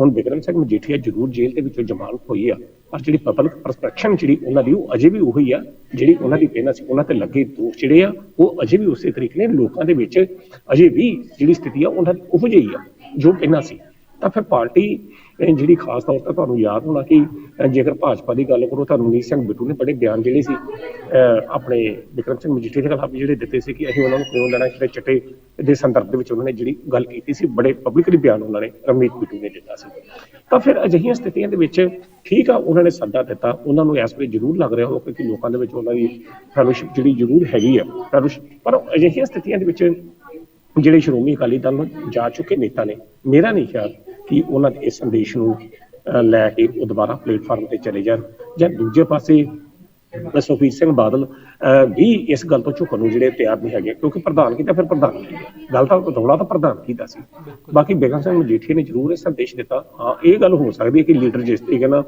ਹੁਣ ਬਿਕਰਮ ਸਿੰਘ ਮਜੀਠੀਆ ਜ਼ਰੂਰ ਜੇਲ੍ਹ ਦੇ ਵਿੱਚੋਂ ਜ਼ਮਾਨਤ ਹੋਈ ਆ, ਪਰ ਜਿਹੜੀ ਪਬਲਿਕ ਪਰਸਪੈਕਸ਼ਨ ਜਿਹੜੀ ਉਹਨਾਂ ਦੀ, ਉਹ ਅਜੇ ਵੀ ਉਹੀ ਆ। ਜਿਹੜੀ ਉਹਨਾਂ ਦੀ ਪਹਿਲਾਂ ਸੀ, ਉਹਨਾਂ ਤੇ ਲੱਗੇ ਦੋਸ਼ ਜਿਹੜੇ ਆ, ਉਹ ਅਜੇ ਵੀ ਉਸੇ ਤਰੀਕੇ ਨੇ ਲੋਕਾਂ ਦੇ ਵਿੱਚ ਅਜੇ ਵੀ ਜਿਹੜੀ ਸਥਿਤੀ ਆ, ਉਹਨਾਂ ਦੀ ਉਹ ਜਿਹੀ ਆ, ਜੋ ਪਹਿਲਾਂ ਸੀ। ਤਾਂ ਫਿਰ ਪਾਰਟੀ ਅਹ, ਜਿਹੜੀ ਖਾਸ ਤੌਰ ਤੇ ਤੁਹਾਨੂੰ ਯਾਦ ਹੋਣਾ ਕਿ ਜੇਕਰ ਭਾਜਪਾ ਦੀ ਗੱਲ ਕਰੋ ਤਾਂ ਰਣਜੀਤ ਸਿੰਘ ਬਿੱਟੂ ਨੇ ਬੜੇ ਬਿਆਨ ਜਿਹੜੇ ਸੀ ਅਹ, ਆਪਣੇ ਵਿਕਰਮ ਸਿੰਘ ਮਜੀਠੀ ਦੇ ਖਿਲਾਫ ਜਿਹੜੇ ਦਿੱਤੇ ਸੀ ਕਿ ਅਸੀਂ ਉਹਨਾਂ ਨੂੰ ਕਿਉਂ ਲੈਣਾ ਜਿਹੜੇ ਚਿੱਟੇ ਦੇ ਸੰਦਰਭ ਦੇ ਵਿੱਚ ਉਹਨਾਂ ਨੇ ਜਿਹੜੀ ਗੱਲ ਕੀਤੀ ਸੀ ਬੜੇ ਪਬਲਿਕਲੀ ਬਿਆਨ ਉਹਨਾਂ ਨੇ ਰਣਜੀਤ ਬਿੱਟੂ ਨੇ ਦਿੱਤਾ ਸੀ। ਤਾਂ ਫਿਰ ਅਜਿਹੀਆਂ ਸਥਿਤੀਆਂ ਦੇ ਵਿੱਚ ਠੀਕ ਆ ਉਹਨਾਂ ਨੇ ਸੱਦਾ ਦਿੱਤਾ ਉਹਨਾਂ ਨੂੰ ਇਸ ਵੇਲੇ ਜ਼ਰੂਰ ਲੱਗ ਰਿਹਾ ਹੋਵੇ ਕਿ ਲੋਕਾਂ ਦੇ ਵਿੱਚ ਉਹਨਾਂ ਦੀ ਫੈਲੋਸ਼ਿਪ ਜਿਹੜੀ ਜ਼ਰੂਰ ਹੈਗੀ ਆ fellowship, ਪਰ ਅਜਿਹੀਆਂ ਸਥਿਤੀਆਂ ਦੇ ਵਿੱਚ ਜਿਹੜੇ ਸ਼੍ਰੋਮਣੀ ਅਕਾਲੀ ਦਲ ਨੂੰ ਜਾ ਚੁੱਕੇ ਨੇਤਾ ਨੇ ਮੇਰਾ ਨਹੀਂ ਖਿਆਲ ਕਿ ਉਹਨਾਂ ਦੇ ਇਸ ਸੰਦੇਸ਼ ਨੂੰ ਅਹ, ਲੈ ਕੇ ਉਹ ਦੁਬਾਰਾ ਪਲੇਟਫਾਰਮ ਤੇ ਚਲੇ ਜਾਣ। ਜਾਂ ਦੂਜੇ ਪਾਸੇ ਸੁਖਬੀਰ ਸਿੰਘ ਬਾਦਲ ਵੀ ਇਸ ਗੱਲ ਤੋਂ ਝੁਕਣ ਨੂੰ ਜਿਹੜੇ ਤਿਆਰ ਨਹੀਂ ਹੈਗੇ ਕਿਉਂਕਿ ਪ੍ਰਧਾਨ ਕੀਤਾ ਫਿਰ ਪ੍ਰਧਾਨਗੀ ਗੱਲ ਤਾਂ ਰੌਲਾ ਤਾਂ ਪ੍ਰਧਾਨ ਕੀਤਾ ਸੀ। ਬਾਕੀ ਬੇਗਮ ਸਿੰਘ ਮਜੀਠੀਆ ਨੇ ਜ਼ਰੂਰ ਇਹ ਸੰਦੇਸ਼ ਦਿੱਤਾ। ਹਾਂ ਇਹ ਗੱਲ ਹੋ ਸਕਦੀ ਹੈ ਕਿ ਲੀਡਰ ਜਿਸ ਤਰੀਕੇ ਨਾਲ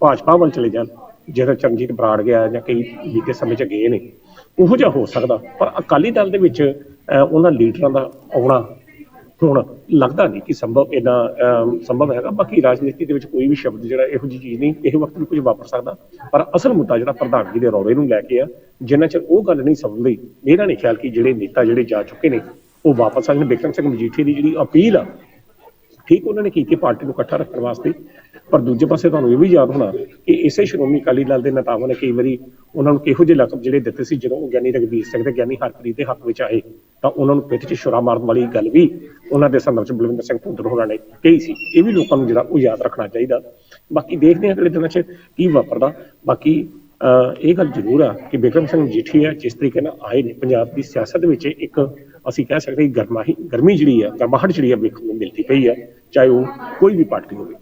ਭਾਜਪਾ ਵੱਲ ਚਲੇ ਜਾਣ ਜਿਹੜਾ ਚਰਨਜੀਤ ਬਰਾੜ ਗਿਆ ਜਾਂ ਕਈ ਬੀਤੇ ਸਮੇਂ ਚ ਗਏ ਨੇ ਉਹੋ ਜਿਹਾ ਹੋ ਸਕਦਾ। ਪਰ ਅਕਾਲੀ ਦਲ ਦੇ ਵਿੱਚ ਅਹ, ਉਹਨਾਂ ਲੀਡਰਾਂ ਦਾ ਆਉਣਾ ਹੁਣ ਲੱਗਦਾ ਨਹੀਂ ਕਿ ਸੰਭਵ ਇਹਨਾਂ ਅਮ, ਸੰਭਵ ਹੈਗਾ। ਬਾਕੀ ਰਾਜਨੀਤੀ ਦੇ ਵਿੱਚ ਕੋਈ ਵੀ ਸ਼ਬਦ ਜਿਹੜਾ ਇਹੋ ਜਿਹੀ ਚੀਜ਼ ਨਹੀਂ ਇਹ ਵਕਤ ਵੀ ਕੁਝ ਵਾਪਰ ਸਕਦਾ। ਪਰ ਅਸਲ ਮੁੱਦਾ ਜਿਹੜਾ ਪ੍ਰਧਾਨਗੀ ਦੇ ਰੌਲੇ ਨੂੰ ਲੈ ਕੇ ਆ ਜਿੰਨਾ ਚਿਰ ਉਹ ਗੱਲ ਨਹੀਂ ਸਮਝਦੀ ਮੇਰਾ ਨਹੀਂ ਖਿਆਲ ਕਿ ਜਿਹੜੇ ਨੇਤਾ ਜਿਹੜੇ ਜਾ ਚੁੱਕੇ ਨੇ ਉਹ ਵਾਪਸ ਆਉਣ ਬਿਕਰਮ ਸਿੰਘ ਮਜੀਠੀ ਦੀ ਜਿਹੜੀ ਅਪੀਲ ਆ ਠੀਕ ਉਹਨਾਂ ਨੇ ਕੀਤੀ ਪਾਰਟੀ ਨੂੰ ਇਕੱਠਾ ਰੱਖਣ ਵਾਸਤੇ ਪਰ ਦੂਜੇ ਪਾਸੇ ਤੁਹਾਨੂੰ ਇਹ ਵੀ ਯਾਦ ਹੋਣਾ ਕਿ ਇਸੇ ਸ਼੍ਰੋਮਣੀ ਅਕਾਲੀ ਦਲ ਦੇ ਨੇਤਾਵਾਂ ਨੇ ਕਈ ਵਾਰੀ ਉਹਨਾਂ ਨੂੰ ਕਿਹੋ ਜਿਹੇ ਲਕਬ ਜਿਹੜੇ ਦਿੱਤੇ ਸੀ, ਜਦੋਂ ਉਹ ਗਿਆਨੀ ਰਘਬੀਰ ਸਿੰਘ ਤੇ ਗਿਆਨੀ ਹਰਪ੍ਰੀਤ ਦੇ ਹੱਕ ਵਿੱਚ ਆਏ, ਤਾਂ ਉਹਨਾਂ ਨੂੰ ਪਿੱਠ 'ਚ ਛੁਰਾ ਮਾਰਨ ਵਾਲੀ ਗੱਲ ਵੀ ਉਹਨਾਂ ਦੇ ਸੰਦਰਭ 'ਚ ਬਲਵਿੰਦਰ ਸਿੰਘ ਭੁੱਦਰ ਹੋਰਾਂ ਨੇ ਕਹੀ ਸੀ। ਇਹ ਵੀ ਲੋਕਾਂ ਨੂੰ ਜਿਹੜਾ ਉਹ ਯਾਦ ਰੱਖਣਾ ਚਾਹੀਦਾ। ਬਾਕੀ ਦੇਖਦੇ ਹਾਂ ਅਗਲੇ ਦਿਨਾਂ 'ਚ ਕੀ ਵਾਪਰਦਾ। ਬਾਕੀ ਇਹ ਗੱਲ ਜ਼ਰੂਰ ਆ ਕਿ ਬਿਕਰਮ ਸਿੰਘ ਜੀਠੀ ਹੈ, ਜਿਸ ਤਰੀਕੇ ਨਾਲ ਆਏ ਨੇ, ਪੰਜਾਬ ਦੀ ਸਿਆਸਤ ਵਿੱਚ ਇੱਕ ਅਸੀਂ ਕਹਿ ਸਕਦੇ ਗਰਮਾਹੀ ਗਰਮੀ ਜਿਹੜੀ ਆ ਗਰਮਾਹਟ ਜਿਹੜੀ ਆ ਵੇਖਣ ਨੂੰ ਮਿਲਦੀ ਪਈ ਆ ਚਾਹੇ ਉਹ ਕੋਈ ਵੀ ਪਾਰਟੀ ਹੋਵੇ।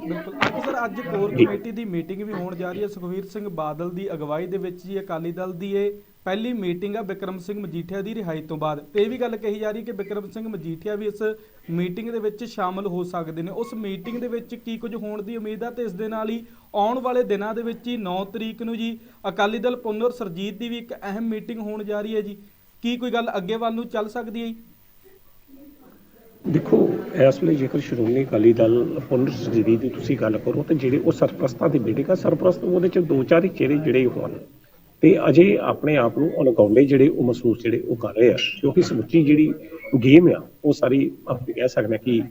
ਬਿਲਕੁਲ। ਅੱਜ ਸਰ, ਅੱਜ ਕੋਰ ਕਮੇਟੀ ਦੀ ਮੀਟਿੰਗ ਵੀ ਹੋਣ ਜਾ ਰਹੀ ਹੈ। ਸੁਖਵੀਰ ਸਿੰਘ ਬਾਦਲ ਦੀ ਅਗਵਾਈ ਦੇ ਵਿੱਚ ਜੀ ਅਕਾਲੀ ਦਲ ਦੀ ਇਹ ਪਹਿਲੀ ਮੀਟਿੰਗ ਆ ਬਿਕਰਮ ਸਿੰਘ ਮਜੀਠੀਆ ਦੀ ਰਿਹਾਈ ਤੋਂ ਬਾਅਦ। ਤੇ ਇਹ ਵੀ ਗੱਲ ਕਹੀ ਜਾ ਰਹੀ ਕਿ ਬਿਕਰਮ ਸਿੰਘ ਮਜੀਠੀਆ ਵੀ ਇਸ ਮੀਟਿੰਗ ਦੇ ਵਿੱਚ ਸ਼ਾਮਲ ਹੋ ਸਕਦੇ ਨੇ। ਉਸ ਮੀਟਿੰਗ ਦੇ ਵਿੱਚ ਕੀ ਕੁਝ ਹੋਣ ਦੀ ਉਮੀਦ ਆ ਤੇ ਇਸ ਦੇ ਨਾਲ ਹੀ ਆਉਣ ਵਾਲੇ ਦਿਨਾਂ ਦੇ ਵਿੱਚ ਹੀ 9 ਤਰੀਕ ਨੂੰ ਜੀ ਅਕਾਲੀ ਦਲ ਪੁਨਰ ਸਰਜੀਤ ਦੀ ਵੀ ਇੱਕ ਅਹਿਮ ਮੀਟਿੰਗ ਹੋਣ ਜਾ ਰਹੀ ਹੈ ਜੀ। ਕੀ ਕੋਈ ਗੱਲ ਅੱਗੇ ਵੱਲ ਨੂੰ ਚੱਲ ਸਕਦੀ ਹੈ ਜੀ? ਦੇਖੋ, ਇਸ ਵੇਲੇ ਜੇਕਰ ਸ਼੍ਰੋਮਣੀ ਅਕਾਲੀ ਦਲ ਪੁਨਰ ਸਰਜੀਤ ਦੀ ਤੁਸੀਂ ਗੱਲ ਕਰੋ, ਤਾਂ ਜਿਹੜੇ ਉਹ ਸਰਪ੍ਰਸਤਾਂ ਦੀ ਮੀਟਿੰਗ ਆ ਸਰਪ੍ਰਸਤ ਉਹਦੇ ਚ ਦੋ ਚਾਰ ਹੀ ਚਿਹਰੇ ਜਿਹੜੇ ਹੋਣ ਤੇ ਅਜੇ ਆਪਣੇ ਆਪ ਨੂੰ ਅਣਗੌਲੇ ਜਿਹੜੇ ਉਹ ਮਹਿਸੂਸ ਜਿਹੜੇ ਉਹ ਕਰ ਰਹੇ ਆ, ਕਿਉਂਕਿ ਸਮੁੱਚੀ ਜਿਹੜੀ ਗੇਮ ਆ, ਉਹ ਸਾਰੀ ਆਪਾਂ ਕਹਿ ਸਕਦੇ ਹਾਂ ਕਿ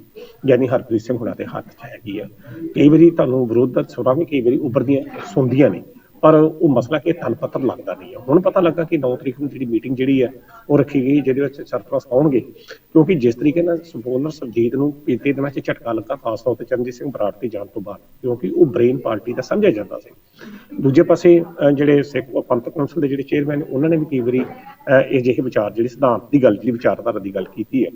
ਯਾਨੀ ਹਰਪ੍ਰੀਤ ਸਿੰਘ ਹੁਣਾਂ ਦੇ ਹੱਥ 'ਚ ਹੈਗੀ ਆ। ਕਈ ਵਾਰੀ ਤੁਹਾਨੂੰ ਵਿਰੋਧ ਦਾ ਸੁਰਾਂ ਵੀ ਕਈ ਵਾਰੀ ਉੱਭਰਦੀਆਂ ਸੁਣਦੀਆਂ ਨੇ। ਪਰ ਉਹ ਮਸਲਾ ਕਿ ਤਨ ਪੱਤਰ ਲੱਗਦਾ ਨਹੀਂ ਹੈ ਹੁਣ ਪਤਾ ਲੱਗਾ ਕਿ 9 ਤਰੀਕ ਨੂੰ ਜਿਹੜੀ ਮੀਟਿੰਗ ਜਿਹੜੀ ਹੈ ਉਹ ਰੱਖੀ ਗਈ ਜਿਹਦੇ ਵਿੱਚ ਸਰਪ੍ਰਸਤ ਆਉਣਗੇ। ਕਿਉਂਕਿ ਜਿਸ ਤਰੀਕੇ ਨਾਲ ਸੰਪੂਰਨ ਸਰਜੀਤ ਨੂੰ ਬੀਤੇ ਦਿਨਾਂ 'ਚ ਝਟਕਾ ਲੱਗਾ ਖਾਸ ਤੌਰ ਤੇ ਚਰਨਜੀਤ ਸਿੰਘ ਬਰਾੜ ਦੀ ਜਾਣ ਤੋਂ ਬਾਅਦ ਕਿਉਂਕਿ ਉਹ ਬ੍ਰੇਨ ਪਾਰਟੀ ਦਾ ਸਮਝਿਆ ਜਾਂਦਾ ਸੀ। ਦੂਜੇ ਪਾਸੇ ਜਿਹੜੇ ਸਿੱਖ ਪੰਥਕ ਕੌਂਸਲ ਦੇ ਜਿਹੜੇ ਚੇਅਰਮੈਨ ਉਹਨਾਂ ਨੇ ਵੀ ਕਈ ਵਾਰੀ ਅਹ, ਇਹ ਜਿਹੇ ਵਿਚਾਰ ਜਿਹੜੀ ਸਿਧਾਂਤ ਦੀ ਗੱਲ ਜਿਹੜੀ ਵਿਚਾਰਧਾਰਾ ਦੀ ਗੱਲ ਕੀਤੀ ਹੈ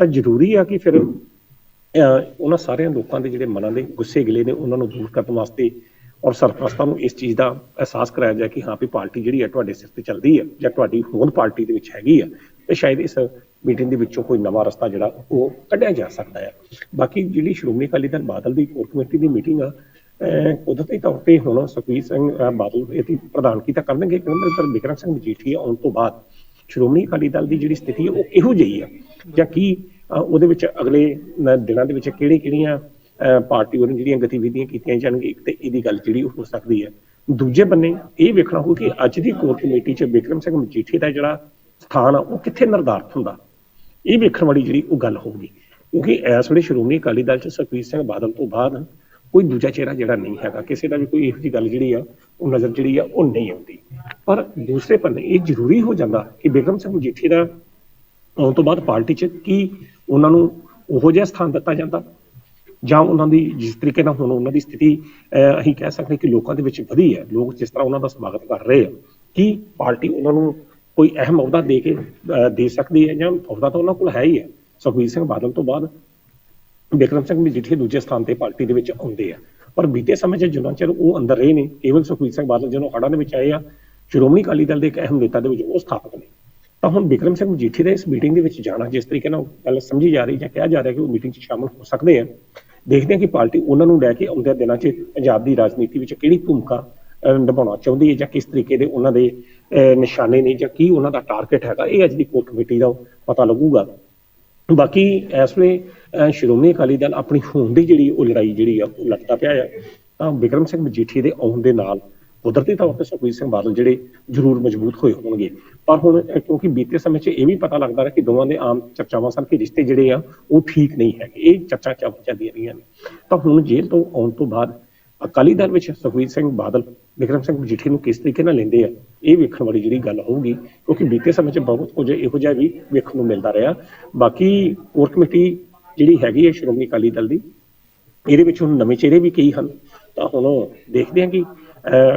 ਤਾਂ ਜ਼ਰੂਰੀ ਆ ਕਿ ਫਿਰ ਅਹ ਉਹਨਾਂ ਸਾਰਿਆਂ ਲੋਕਾਂ ਦੇ ਜਿਹੜੇ ਮਨਾਂ ਦੇ ਗੁੱਸੇ ਗਿਲੇ ਨੇ ਉਹਨਾਂ ਨੂੰ ਦੂਰ ਕਰਨ ਵਾਸਤੇ ਔਰ ਸਰਪ੍ਰਸਤਾਂ ਨੂੰ ਇਸ ਚੀਜ਼ ਦਾ ਅਹਿਸਾਸ ਕਰਾਇਆ ਜਾਏ ਕਿ ਹਾਂ ਵੀ ਪਾਰਟੀ ਜਿਹੜੀ ਹੈ ਤੁਹਾਡੇ ਸਿਰ ਤੇ ਚੱਲਦੀ ਹੈ ਜਾਂ ਤੁਹਾਡੀ ਹੋਂਦ ਪਾਰਟੀ ਦੇ ਵਿੱਚ ਹੈਗੀ ਹੈ ਤੇ ਸ਼ਾਇਦ ਇਸ ਮੀਟਿੰਗ ਦੇ ਵਿੱਚੋਂ ਕੋਈ ਨਵਾਂ ਰਸਤਾ ਜਿਹੜਾ ਉਹ ਕੱਢਿਆ ਜਾ ਸਕਦਾ ਹੈ। ਬਾਕੀ ਜਿਹੜੀ ਸ਼੍ਰੋਮਣੀ ਅਕਾਲੀ ਦਲ ਬਾਦਲ ਦੀ ਕੋਰ ਕਮੇਟੀ ਦੀ ਮੀਟਿੰਗ ਆ ਕੁਦਰਤੀ ਤੌਰ ਤੇ ਹੁਣ ਸੁਖਬੀਰ ਸਿੰਘ ਬਾਦਲ ਇਹਦੀ ਪ੍ਰਧਾਨਗੀ ਤਾਂ ਕਰਨਗੇ ਕਿਉਂਕਿ ਪਰ ਬਿਕਰਮ ਸਿੰਘ ਮਜੀਠੀਆ ਆਉਣ ਤੋਂ ਬਾਅਦ ਸ਼੍ਰੋਮਣੀ ਅਕਾਲੀ ਦਲ ਦੀ ਜਿਹੜੀ ਸਥਿਤੀ ਹੈ ਉਹ ਇਹੋ ਜਿਹੀ ਆ ਜਾਂ ਕੀ ਉਹਦੇ ਵਿੱਚ ਅਗਲੇ ਦਿਨਾਂ ਦੇ ਵਿੱਚ ਕਿਹੜੀ ਕਿਹੜੀਆਂ ਪਾਰਟੀ ਵੱਲੋਂ ਜਿਹੜੀਆਂ ਗਤੀਵਿਧੀਆਂ ਕੀਤੀਆਂ ਜਾਣਗੀਆਂ, ਇੱਕ ਤੇ ਇਹਦੀ ਗੱਲ ਜਿਹੜੀ ਉਹ ਹੋ ਸਕਦੀ ਹੈ। ਦੂਜੇ ਬੰਨੇ ਇਹ ਵੇਖਣਾ ਹੋਊ ਕਿ ਅੱਜ ਦੀ ਕੋਰ ਕਮੇਟੀ 'ਚ ਬਿਕਰਮ ਸਿੰਘ ਮਜੀਠੀ ਦਾ ਜਿਹੜਾ ਸਥਾਨ ਆ, ਉਹ ਕਿੱਥੇ ਨਿਰਧਾਰਤ ਹੁੰਦਾ? ਇਹ ਵੇਖਣ ਵਾਲੀ ਜਿਹੜੀ ਉਹ ਗੱਲ ਹੋਊਗੀ। ਕਿਉਂਕਿ ਇਸ ਵੇਲੇ ਸ਼੍ਰੋਮਣੀ ਅਕਾਲੀ ਦਲ 'ਚ ਸੁਖਬੀਰ ਸਿੰਘ ਬਾਦਲ ਤੋਂ ਬਾਅਦ ਕੋਈ ਦੂਜਾ ਚਿਹਰਾ ਜਿਹੜਾ ਨਹੀਂ ਹੈਗਾ। ਕਿਸੇ ਦਾ ਵੀ ਕੋਈ ਇਹੋ ਜਿਹੀ ਗੱਲ ਜਿਹੜੀ ਆ, ਉਹ ਨਜ਼ਰ ਜਿਹੜੀ ਆ, ਉਹ ਨਹੀਂ ਆਉਂਦੀ। ਪਰ ਦੂਸਰੇ ਪੰਨੇ ਇਹ ਜ਼ਰੂਰੀ ਹੋ ਜਾਂਦਾ ਕਿ ਬਿਕਰਮ ਸਿੰਘ ਮਜੀਠੀ ਦਾ ਆਉਣ ਤੋਂ ਬਾਅਦ ਪਾਰਟੀ 'ਚ ਕੀ ਉਹਨਾਂ ਨੂੰ ਉਹੋ ਜਿਹਾ ਸਥਾਨ ਦਿੱਤਾ ਜਾਂਦਾ? ਜਾਂ ਉਹਨਾਂ ਦੀ ਜਿਸ ਤਰੀਕੇ ਨਾਲ ਹੁਣ ਉਹਨਾਂ ਦੀ ਸਥਿਤੀ ਅਹ, ਅਸੀਂ ਕਹਿ ਸਕਦੇ ਕਿ ਲੋਕਾਂ ਦੇ ਵਿੱਚ ਵਧੀ ਹੈ ਲੋਕ ਜਿਸ ਤਰ੍ਹਾਂ ਉਹਨਾਂ ਦਾ ਸਵਾਗਤ ਕਰ ਰਹੇ ਆ ਕੀ ਪਾਰਟੀ ਉਹਨਾਂ ਨੂੰ ਕੋਈ ਅਹਿਮ ਅਹੁਦਾ ਦੇ ਕੇ ਅਹ, ਦੇ ਸਕਦੀ ਹੈ ਜਾਂ ਅਹੁਦਾ ਤਾਂ ਉਹਨਾਂ ਕੋਲ ਹੈ ਹੀ ਹੈ? ਸੁਖਬੀਰ ਸਿੰਘ ਬਾਦਲ ਤੋਂ ਬਾਅਦ ਬਿਕਰਮ ਸਿੰਘ ਮਜੀਠੀਆ ਦੂਜੇ ਸਥਾਨ ਤੇ ਪਾਰਟੀ ਦੇ ਵਿੱਚ ਆਉਂਦੇ ਆ। ਪਰ ਬੀਤੇ ਸਮੇਂ 'ਚ ਜਿੰਨਾ ਚਿਰ ਉਹ ਅੰਦਰ ਰਹੇ ਨੇ ਕੇਵਲ ਸੁਖਬੀਰ ਸਿੰਘ ਬਾਦਲ ਜਦੋਂ ਹੜ੍ਹਾਂ ਦੇ ਵਿੱਚ ਆਏ ਆ ਸ਼੍ਰੋਮਣੀ ਅਕਾਲੀ ਦਲ ਦੇ ਇੱਕ ਅਹਿਮ ਨੇਤਾ ਦੇ ਵਿੱਚ ਉਹ ਸਥਾਪਕ ਨੇ। ਤਾਂ ਹੁਣ ਬਿਕਰਮ ਸਿੰਘ ਮਜੀਠੀ ਦੇ ਇਸ ਮੀਟਿੰਗ ਦੇ ਵਿੱਚ ਜਾਣਾ ਜਿਸ ਤਰੀਕੇ ਨਾਲ ਗੱਲ ਸਮਝੀ ਜਾ ਰਹੀ ਜਾਂ ਕਿਹਾ ਜਾ ਰਿਹਾ ਕਿ ਉਹ ਮੀਟਿੰਗ 'ਚ ਸ਼ਾਮਲ ਹੋ ਸਕਦੇ ਆ ਦੇਖਦੇ ਹਾਂ ਕਿ ਪਾਰਟੀ ਉਹਨਾਂ ਨੂੰ ਲੈ ਕੇ ਆਉਂਦੇ ਦਿਨਾਂ 'ਚ ਪੰਜਾਬ ਦੀ ਰਾਜਨੀਤੀ ਵਿੱਚ ਕਿਹੜੀ ਭੂਮਿਕਾ ਨਿਭਾਉਣਾ ਚਾਹੁੰਦੀ ਹੈ ਜਾਂ ਕਿਸ ਤਰੀਕੇ ਦੇ ਉਹਨਾਂ ਦੇ ਨਿਸ਼ਾਨੇ ਨੇ ਜਾਂ ਕੀ ਉਹਨਾਂ ਦਾ ਟਾਰਗੇਟ ਹੈਗਾ ਇਹ ਅੱਜ ਦੀ ਕੋਰ ਕਮੇਟੀ ਦਾ ਪਤਾ ਲੱਗੂਗਾ। ਬਾਕੀ ਇਸ ਵੇਲੇ ਅਹ, ਸ਼੍ਰੋਮਣੀ ਅਕਾਲੀ ਦਲ ਆਪਣੀ ਹੋਂਦ ਦੀ ਜਿਹੜੀ ਉਹ ਲੜਾਈ ਜਿਹੜੀ ਆ ਉਹ ਲੜਦਾ ਪਿਆ ਆ। ਤਾਂ ਬਿਕਰਮ ਸਿੰਘ ਮਜੀਠੀ ਦੇ ਆਉਣ ਦੇ ਨਾਲ ਕੁਦਰਤੀ ਤੌਰ ਤੇ ਸੁਖਬੀਰ ਸਿੰਘ ਬਾਦਲ ਜਿਹੜੇ ਜ਼ਰੂਰ ਮਜ਼ਬੂਤ ਹੋਏ ਹੋਣਗੇ। ਪਰ ਹੁਣ ਕਿਉਂਕਿ ਬੀਤੇ ਸਮੇਂ 'ਚ ਇਹ ਵੀ ਪਤਾ ਲੱਗਦਾ ਰਿਹਾ ਕਿ ਦੋਵਾਂ ਦੇ ਆਮ ਚਰਚਾਵਾਂ ਸਨ ਕਿ ਰਿਸ਼ਤੇ ਜਿਹੜੇ ਆ, ਉਹ ਠੀਕ ਨਹੀਂ ਹੈਗੇ। ਇਹ ਚਰਚਾ ਚੱਲ ਚੱਲਦੀਆਂ ਰਹੀਆਂ ਨੇ। ਤਾਂ ਹੁਣ ਜੇਲ੍ਹ ਤੋਂ ਆਉਣ ਤੋਂ ਬਾਅਦ ਅਕਾਲੀ ਦਲ ਵਿੱਚ ਸੁਖਬੀਰ ਸਿੰਘ ਬਾਦਲ ਬਿਕਰਮ ਸਿੰਘ ਮਜੀਠੀ ਨੂੰ ਕਿਸ ਤਰੀਕੇ ਨਾਲ ਲੈਂਦੇ ਆ, ਇਹ ਵੇਖਣ ਵਾਲੀ ਜਿਹੜੀ ਗੱਲ ਹੋਊਗੀ, ਕਿਉਂਕਿ ਬੀਤੇ ਸਮੇਂ 'ਚ ਬਹੁਤ ਕੁਝ ਇਹੋ ਜਿਹਾ ਵੀ ਵੇਖਣ ਨੂੰ ਮਿਲਦਾ ਰਿਹਾ। ਬਾਕੀ ਕੋਰ ਕਮੇਟੀ ਜਿਹੜੀ ਹੈਗੀ ਹੈ ਸ਼੍ਰੋਮਣੀ ਅਕਾਲੀ ਦਲ ਦੀ, ਇਹਦੇ ਵਿੱਚ ਹੁਣ ਨਵੇਂ ਚਿਹਰੇ ਵੀ ਕਈ ਹਨ। ਤਾਂ ਹੁਣ ਦੇਖਦੇ ਹਾਂ ਕਿ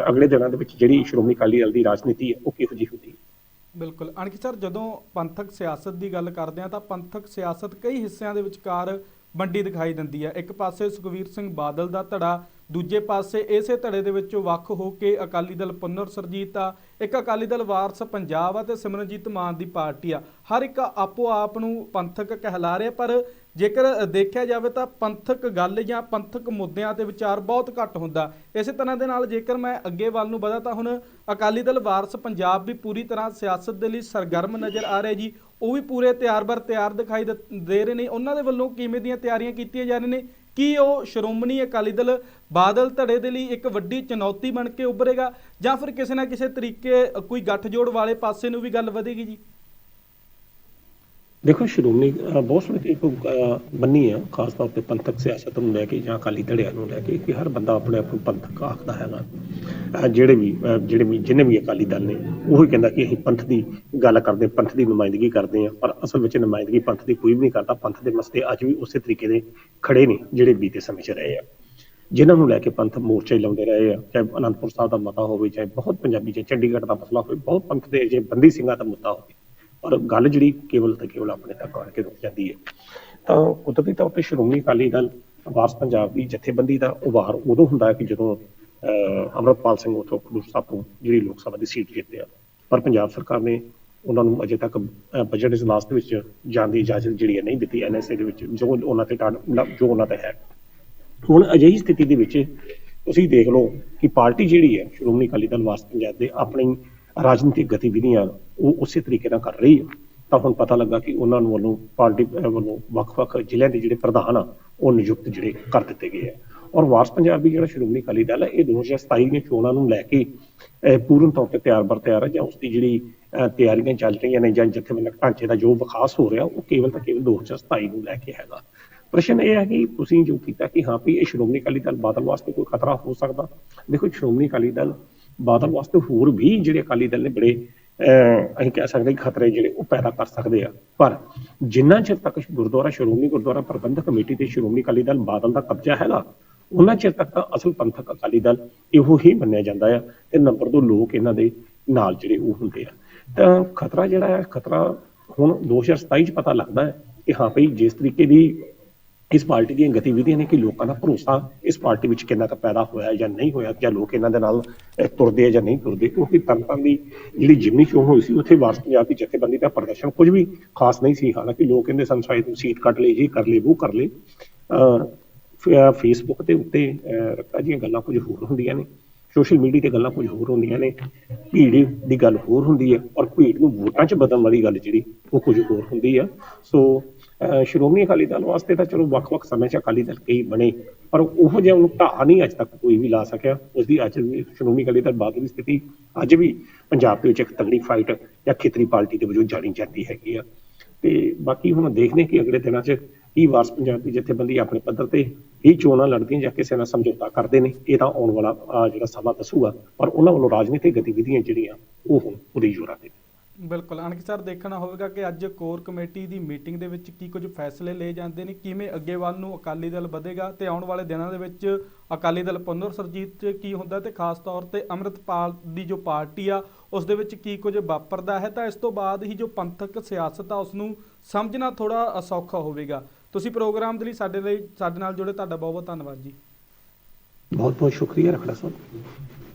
ਅਗਲੇ ਦਿਨਾਂ ਦੇ ਵਿੱਚ ਜਿਹੜੀ ਸ਼੍ਰੋਮਣੀ ਅਕਾਲੀ ਦਲ ਦੀ ਰਾਜਨੀਤੀ ਹੈ ਉਹ ਕਿਹੋ ਜਿਹੀ ਹੁੰਦੀ ਹੈ। ਬਿਲਕੁਲ। ਅਣਖ ਸਰ, ਜਦੋਂ ਪੰਥਕ ਸਿਆਸਤ ਦੀ ਗੱਲ ਕਰਦੇ ਆ ਤਾਂ ਪੰਥਕ ਸਿਆਸਤ ਕਈ ਹਿੱਸਿਆਂ ਦੇ ਵਿਚਕਾਰ ਵੰਡੀ ਦਿਖਾਈ ਦਿੰਦੀ ਹੈ। ਇੱਕ ਪਾਸੇ ਸੁਖਵੀਰ ਸਿੰਘ ਬਾਦਲ ਦਾ ਧੜਾ ਦੂਜੇ ਪਾਸੇ ਇਸੇ ਧੜੇ ਦੇ ਵਿੱਚੋਂ ਵੱਖ ਹੋ ਕੇ ਅਕਾਲੀ ਦਲ ਪੁਨਰ ਸਰਜੀਤ ਆ, ਇੱਕ ਅਕਾਲੀ ਦਲ ਵਾਰਸ ਪੰਜਾਬ ਆ ਤੇ ਸਿਮਰਨਜੀਤ ਮਾਨ ਦੀ ਪਾਰਟੀ ਆ। ਹਰ ਇੱਕ ਆਪੋ ਆਪ ਨੂੰ ਪੰਥਕ ਕਹਿਲਾ ਰਿਹਾ, ਪਰ ਜੇਕਰ ਦੇਖਿਆ ਜਾਵੇ ਤਾਂ ਪੰਥਕ ਗੱਲ ਜਾਂ ਪੰਥਕ ਮੁੱਦਿਆਂ ਤੇ ਵਿਚਾਰ ਬਹੁਤ ਘੱਟ ਹੁੰਦਾ। ਇਸੇ ਤਰ੍ਹਾਂ ਦੇ ਨਾਲ ਜੇਕਰ ਮੈਂ ਅੱਗੇ ਵੱਲ ਨੂੰ ਵਧਾ ਤਾਂ ਹੁਣ ਅਕਾਲੀ ਦਲ ਵਾਰਸ ਪੰਜਾਬ ਵੀ ਪੂਰੀ ਤਰ੍ਹਾਂ ਸਿਆਸਤ ਦੇ ਲਈ ਸਰਗਰਮ ਨਜ਼ਰ ਆ ਰਿਹਾ ਜੀ। ਉਹ ਵੀ ਪੂਰੇ ਤਿਆਰ-ਬਰ ਤਿਆਰ ਦਿਖਾਈ ਦ- ਦੇ ਰਹੇ ਨੇ। ਉਹਨਾਂ ਦੇ ਵੱਲੋਂ ਕਿਵੇਂ ਦੀਆਂ ਤਿਆਰੀਆਂ ਕੀਤੀਆਂ ਜਾ ਰਹੀਆਂ ਨੇ? ਕੀ ਉਹ ਸ਼੍ਰੋਮਣੀ ਅਕਾਲੀ ਦਲ ਬਾਦਲ ਧੜੇ ਦੇ ਲਈ ਇੱਕ ਵੱਡੀ ਚੁਣੌਤੀ ਬਣ ਕੇ ਉੱਭਰੇਗਾ ਜਾਂ ਫਿਰ ਕਿਸੇ ਨਾ ਕਿਸੇ ਤਰੀਕੇ ਕੋਈ ਗੱਠਜੋੜ ਵਾਲੇ ਪਾਸੇ ਨੂੰ ਵੀ ਗੱਲ ਵਧੇਗੀ ਜੀ? ਦੇਖੋ ਸ਼੍ਰੋਮਣੀ, ਅਹ, ਬਹੁਤ ਸੋਹਣੀ ਇੱਕ, ਅਹ, ਬੰਨੀ ਆ, ਖਾਸ ਤੌਰ ਤੇ ਪੰਥਕ ਸਿਆਸਤ ਨੂੰ ਲੈ ਕੇ ਜਾਂ ਅਕਾਲੀ ਦੜਿਆਂ ਨੂੰ ਲੈ ਕੇ ਕਿ ਹਰ ਬੰਦਾ ਆਪਣੇ ਆਪ ਨੂੰ ਪੰਥਕ ਆਖਦਾ ਹੈਗਾ। ਅਹ, ਜਿਹੜੇ ਵੀ, ਅਹ, ਜਿਹੜੇ ਵੀ, ਜਿੰਨੇ ਵੀ ਅਕਾਲੀ ਦਲ ਨੇ, ਉਹ ਹੀ ਕਹਿੰਦਾ ਕਿ ਅਸੀਂ ਪੰਥ ਦੀ ਗੱਲ ਕਰਦੇ, ਪੰਥ ਦੀ ਨੁਮਾਇੰਦਗੀ ਕਰਦੇ ਆ ਪਰ ਅਸਲ ਵਿੱਚ ਨੁਮਾਇੰਦਗੀ ਪੰਥ ਦੀ ਕੋਈ ਵੀ ਨਹੀਂ ਕਰਦਾ, ਪੰਥ ਦੇ ਮਸਲੇ ਅੱਜ ਵੀ ਉਸੇ ਤਰੀਕੇ ਦੇ ਖੜੇ ਨੇ, ਜਿਹੜੇ ਬੀਤੇ ਸਮੇਂ 'ਚ ਰਹੇ ਆ। ਜਿਨ੍ਹਾਂ ਨੂੰ ਲੈ ਕੇ ਪੰਥ ਮੋਰਚੇ ਲਾਉਂਦੇ ਰਹੇ ਆ, ਚਾਹੇ ਅਨੰਦਪੁਰ ਸਾਹਿਬ ਦਾ ਮਤਾ ਹੋਵੇ, ਚਾਹੇ ਬਹੁਤ ਪੰਜਾਬੀ, ਚਾਹੇ ਚੰਡੀਗੜ੍ਹ ਦਾ ਮਸਲਾ ਹੋਵੇ, ਬਹੁਤ ਪੰਥ ਦੇ, ਜੇ ਬੰਦੀ ਸਿੰਘਾਂ ਦਾ ਮੁੱਦਾ ਹੋਵੇ ਪਰ ਗੱਲ ਜਿਹੜੀ ਕੇਵਲ ਤੇ ਕੇਵਲ ਆਪਣੇ ਤੱਕ ਆਣ ਕੇ ਰੁਕ ਜਾਂਦੀ ਹੈ। ਤਾਂ ਕੁਦਰਤੀ ਤੌਰ ਤੇ ਸ਼੍ਰੋਮਣੀ ਅਕਾਲੀ ਦਲ ਵਾਰਸ ਪੰਜਾਬ ਦੀ ਜਥੇਬੰਦੀ ਦਾ ਉਭਾਰ ਉਦੋਂ ਹੁੰਦਾ ਕਿ ਜਦੋਂ ਅਹ, ਸਿੰਘ ਉੱਥੋਂ ਖਡੂਰ ਸਾਹਿਬ ਤੋਂ ਜਿਹੜੀ ਲੋਕ ਸਭਾ ਦੀ ਸੀਟ ਜਿੱਤਿਆ ਪਰ ਪੰਜਾਬ ਸਰਕਾਰ ਨੇ ਉਹਨਾਂ ਨੂੰ ਅਜੇ ਤੱਕ ਬਜਟ ਇਜਲਾਸ ਦੇ ਵਿੱਚ ਜਾਣ ਦੀ ਇਜਾਜ਼ਤ ਜਿਹੜੀ ਹੈ ਨਹੀਂ ਦਿੱਤੀ। ਐਨਐਸਏ ਦੇ ਵਿੱਚ ਜੋ ਉਹਨਾਂ ਤੇ ਜੋ ਉਹਨਾਂ ਤੇ ਹੈ। ਹੁਣ ਅਜਿਹੀ ਸਥਿਤੀ ਦੇ ਵਿੱਚ ਤੁਸੀਂ ਦੇਖ ਲਓ ਕਿ ਪਾਰਟੀ ਜਿਹੜੀ ਹੈ ਸ਼੍ਰੋਮਣੀ ਅਕਾਲੀ ਦਲ ਵਾਸਤੇ ਪੰਜਾਬ ਦੇ ਆਪਣੀ ਰਾਜਨੀਤਿਕ ਗਤੀਵਿਧੀਆਂ ਉਹ ਉਸੇ ਤਰੀਕੇ ਨਾਲ ਕਰ ਰਹੀ ਹੈ। ਤਾਂ ਹੁਣ ਪਤਾ ਲੱਗਾ ਕਿ ਉਹਨਾਂ ਨੂੰ ਵੱਲੋਂ ਪਾਰਟੀ ਵੱਲੋਂ ਵੱਖ-ਵੱਖ ਜ਼ਿਲ੍ਹਿਆਂ ਦੇ ਜਿਹੜੇ ਪ੍ਰਧਾਨ ਆ, ਉਹ ਨਿਯੁਕਤ ਜਿਹੜੇ ਕਰ ਦਿੱਤੇ ਗਏ ਆ। ਔਰ ਵਾਰਸ ਪੰਜਾਬੀ ਜਿਹੜਾ ਸ਼੍ਰੋਮਣੀ ਅਕਾਲੀ ਦਲ ਹੈ ਇਹ 2027 ਦੀਆਂ ਚੋਣਾਂ ਨੂੰ ਲੈ ਕੇ ਪੂਰਨ ਤੌਰ ਤੇ ਤਿਆਰ ਬਰ ਤਿਆਰ ਹੈ ਜਾਂ ਉਸ ਦੀ ਜਿਹੜੀ ਤਿਆਰੀਆਂ ਚੱਲ ਰਹੀਆਂ ਨੇ ਜਾਂ ਜਥੇਬੰਦਕ ਢਾਂਚੇ ਦਾ ਜੋ ਵਿਕਾਸ ਹੋ ਰਿਹਾ, ਉਹ ਕੇਵਲ ਤਾਂ ਕੇਵਲ 2027 ਨੂੰ ਲੈ ਕੇ ਹੈਗਾ। ਪ੍ਰਸ਼ਨ ਇਹ ਹੈ ਕਿ ਤੁਸੀਂ ਜੋ ਕੀਤਾ ਕਿ ਹਾਂ ਵੀ ਇਹ ਸ਼੍ਰੋਮਣੀ ਅਕਾਲੀ ਦਲ ਬਾਦਲ ਵਾਸਤੇ ਕੋਈ ਖਤਰਾ ਹੋ ਸਕਦਾ? ਦੇਖੋ, ਸ਼੍ਰੋਮਣੀ ਅਕਾਲੀ ਦਲ ਬਾਦਲ ਵਾਸਤੇ ਹੋਰ ਵੀ ਜਿਹੜੇ ਅਕਾਲੀ ਦਲ ਨੇ ਬੜੇ ਅਸੀਂ ਕਹਿ ਸਕਦੇ ਖਤਰੇ ਜਿਹੜੇ ਉਹ ਪੈਦਾ ਕਰ ਸਕਦੇ ਆ। ਪਰ ਜਿੰਨਾ ਚਿਰ ਤੱਕ ਗੁਰਦੁਆਰਾ ਸ਼੍ਰੋਮਣੀ ਗੁਰਦੁਆਰਾ ਪ੍ਰਬੰਧਕ ਕਮੇਟੀ ਤੇ ਸ਼੍ਰੋਮਣੀ ਅਕਾਲੀ ਦਲ ਬਾਦਲ ਦਾ ਕਬਜ਼ਾ ਹੈਗਾ, ਉਹਨਾਂ ਚਿਰ ਤੱਕ ਤਾਂ ਅਸਲ ਪੰਥਕ ਅਕਾਲੀ ਦਲ ਇਹੋ ਹੀ ਮੰਨਿਆ ਜਾਂਦਾ ਆ ਤੇ ਨੰਬਰ ਦੋ ਲੋਕ ਇਹਨਾਂ ਦੇ ਨਾਲ ਜਿਹੜੇ ਉਹ ਹੁੰਦੇ ਆ। ਤਾਂ ਖਤਰਾ ਜਿਹੜਾ ਹੈ, ਖਤਰਾ ਹੁਣ 2027 ਚ ਪਤਾ ਲੱਗਦਾ ਹੈ ਕਿ ਹਾਂ ਭਈ ਜਿਸ ਤਰੀਕੇ ਦੀ ਇਸ ਪਾਰਟੀ ਦੀਆਂ ਗਤੀਵਿਧੀਆਂ ਨੇ ਕਿ ਲੋਕਾਂ ਦਾ ਭਰੋਸਾ ਇਸ ਪਾਰਟੀ ਵਿੱਚ ਕਿੰਨਾ ਕੁ ਪੈਦਾ ਹੋਇਆ ਜਾਂ ਨਹੀਂ ਹੋਇਆ ਜਾਂ ਲੋਕ ਇਹਨਾਂ ਦੇ ਨਾਲ ਤੁਰਦੇ ਆ ਜਾਂ ਨਹੀਂ ਤੁਰਦੇ ਕਿਉਂਕਿ ਤਰਨਤਾਰਨ ਦੀ ਜਿਹੜੀ ਜਿਮਨੀ ਚੋਣ ਹੋਈ ਸੀ ਉੱਥੇ ਵਾਰਸ ਪੰਜਾਬ ਦੀ ਜਥੇਬੰਦੀ ਦਾ ਪ੍ਰਦਰਸ਼ਨ ਕੁਝ ਵੀ ਖਾਸ ਨਹੀਂ ਸੀ। ਹਾਲਾਂਕਿ ਲੋਕ ਕਹਿੰਦੇ ਸਨ ਸ਼ਾਇਦ ਸੀਟ ਕੱਟ ਲਈ ਇਹ ਕਰ ਲਈ ਉਹ ਕਰ ਲਈ। ਅਹ, ਫੇਸਬੁੱਕ ਦੇ ਉੱਤੇ ਅਹ, ਰੱਕਾ ਜੀਆਂ ਗੱਲਾਂ ਕੁਝ ਹੋਰ ਹੁੰਦੀਆਂ ਨੇ। ਸੋਸ਼ਲ ਮੀਡੀਆ ਤੇ ਗੱਲਾਂ ਕੁਝ ਹੋਰ ਹੁੰਦੀਆਂ ਨੇ। ਭੀੜ ਦੀ ਗੱਲ ਹੋਰ ਹੁੰਦੀ ਹੈ ਔਰ ਭੀੜ ਨੂੰ ਵੋਟਾਂ 'ਚ ਬਦਲਣ ਵਾਲੀ ਗੱਲ ਜਿਹੜੀ ਉਹ ਕੁਝ ਹੋਰ ਹੁੰਦੀ ਆ ਸੋ ਸ਼੍ਰੋਮਣੀ ਅਕਾਲੀ ਦਲ ਵਾਸਤੇ ਤਾਂ ਚਲੋ ਵੱਖ-ਵੱਖ ਸਮੇਂ 'ਚ ਅਕਾਲੀ ਦਲ ਕਈ ਬਣੇ, ਪਰ ਉਹੋ ਜਿਹਾ ਉਹਨੂੰ ਢਾਹ ਨਹੀਂ ਅੱਜ ਤੱਕ ਕੋਈ ਵੀ ਲਾ ਸਕਿਆ। ਉਸ ਦੀ ਅੱਜ ਵੀ ਸ਼੍ਰੋਮਣੀ ਅਕਾਲੀ ਦਲ ਬਾਅਦ ਦੀ ਸਥਿਤੀ ਅੱਜ ਵੀ ਪੰਜਾਬ ਦੇ ਵਿੱਚ ਇੱਕ ਤਗੜੀ ਫਾਈਟ ਜਾਂ ਖੇਤਰੀ ਪਾਰਟੀ ਦੇ ਵਜੋਂ ਜਾਣੀ ਜਾਂਦੀ ਹੈਗੀ ਆ। ਤੇ ਬਾਕੀ ਹੁਣ ਦੇਖਦੇ ਕਿ ਅਗਲੇ ਦਿਨਾਂ 'ਚ ਕੀ ਵਾਰਸ ਪੰਜਾਬ ਦੀ ਜਥੇਬੰਦੀ ਆਪਣੇ ਪੱਧਰ ਤੇ ਹੀ ਚੋਣਾਂ ਲੜਦੀਆਂ ਜਾਂ ਕਿਸੇ ਨਾਲ ਸਮਝੌਤਾ ਕਰਦੇ ਨੇ, ਇਹ ਤਾਂ ਆਉਣ ਵਾਲਾ ਜਿਹੜਾ ਸਮਾਂ ਦੱਸੂਗਾ। ਪਰ ਉਹਨਾਂ ਵੱਲੋਂ ਰਾਜਨੀਤਿਕ ਗਤੀਵਿਧੀਆਂ ਜਿਹੜੀਆਂ, ਉਹ ਹੁਣ ਉਹਦੇ ਜੋਰਾਂ ਤੇ ਬਿਲਕੁਲ ਅਣਖ ਸਰ ਦੇਖਣਾ ਹੋਵੇਗਾ ਕਿ ਅੱਜ ਕੋਰ ਕਮੇਟੀ ਦੀ ਮੀਟਿੰਗ ਦੇ ਵਿੱਚ ਕੀ ਕੁਝ ਫੈਸਲੇ ਲਏ ਜਾਂਦੇ ਨੇ, ਕਿਵੇਂ ਅੱਗੇ ਵੱਲ ਨੂੰ ਅਕਾਲੀ ਦਲ ਵਧੇਗਾ ਤੇ ਆਉਣ ਵਾਲੇ ਦਿਨਾਂ ਦੇ ਵਿੱਚ ਅਕਾਲੀ ਦਲ ਪੁਨਰ ਸਰਜੀਤ 'ਚ ਕੀ ਹੁੰਦਾ ਤੇ ਖਾਸ ਤੌਰ ਤੇ ਅੰਮ੍ਰਿਤਪਾਲ ਦੀ ਜੋ ਪਾਰਟੀ ਆ, ਉਸ ਦੇ ਵਿੱਚ ਕੀ ਕੁਝ ਵਾਪਰਦਾ ਹੈ, ਤਾਂ ਇਸ ਤੋਂ ਬਾਅਦ ਹੀ ਜੋ ਪੰਥਕ ਸਿਆਸਤ ਆ ਉਸ ਨੂੰ ਸਮਝਣਾ ਥੋੜਾ ਸੌਖਾ ਹੋਵੇਗਾ। ਤੁਸੀਂ ਪ੍ਰੋਗਰਾਮ ਦੇ ਲਈ ਸਾਡੇ ਲਈ, ਸਾਡੇ ਨਾਲ ਜੁੜੇ, ਤੁਹਾਡਾ ਬਹੁਤ ਬਹੁਤ ਧੰਨਵਾਦ ਜੀ। ਬਹੁਤ ਬਹੁਤ ਸ਼ੁਕਰੀਆ ਰਖੜਾ ਸਾਹਿਬ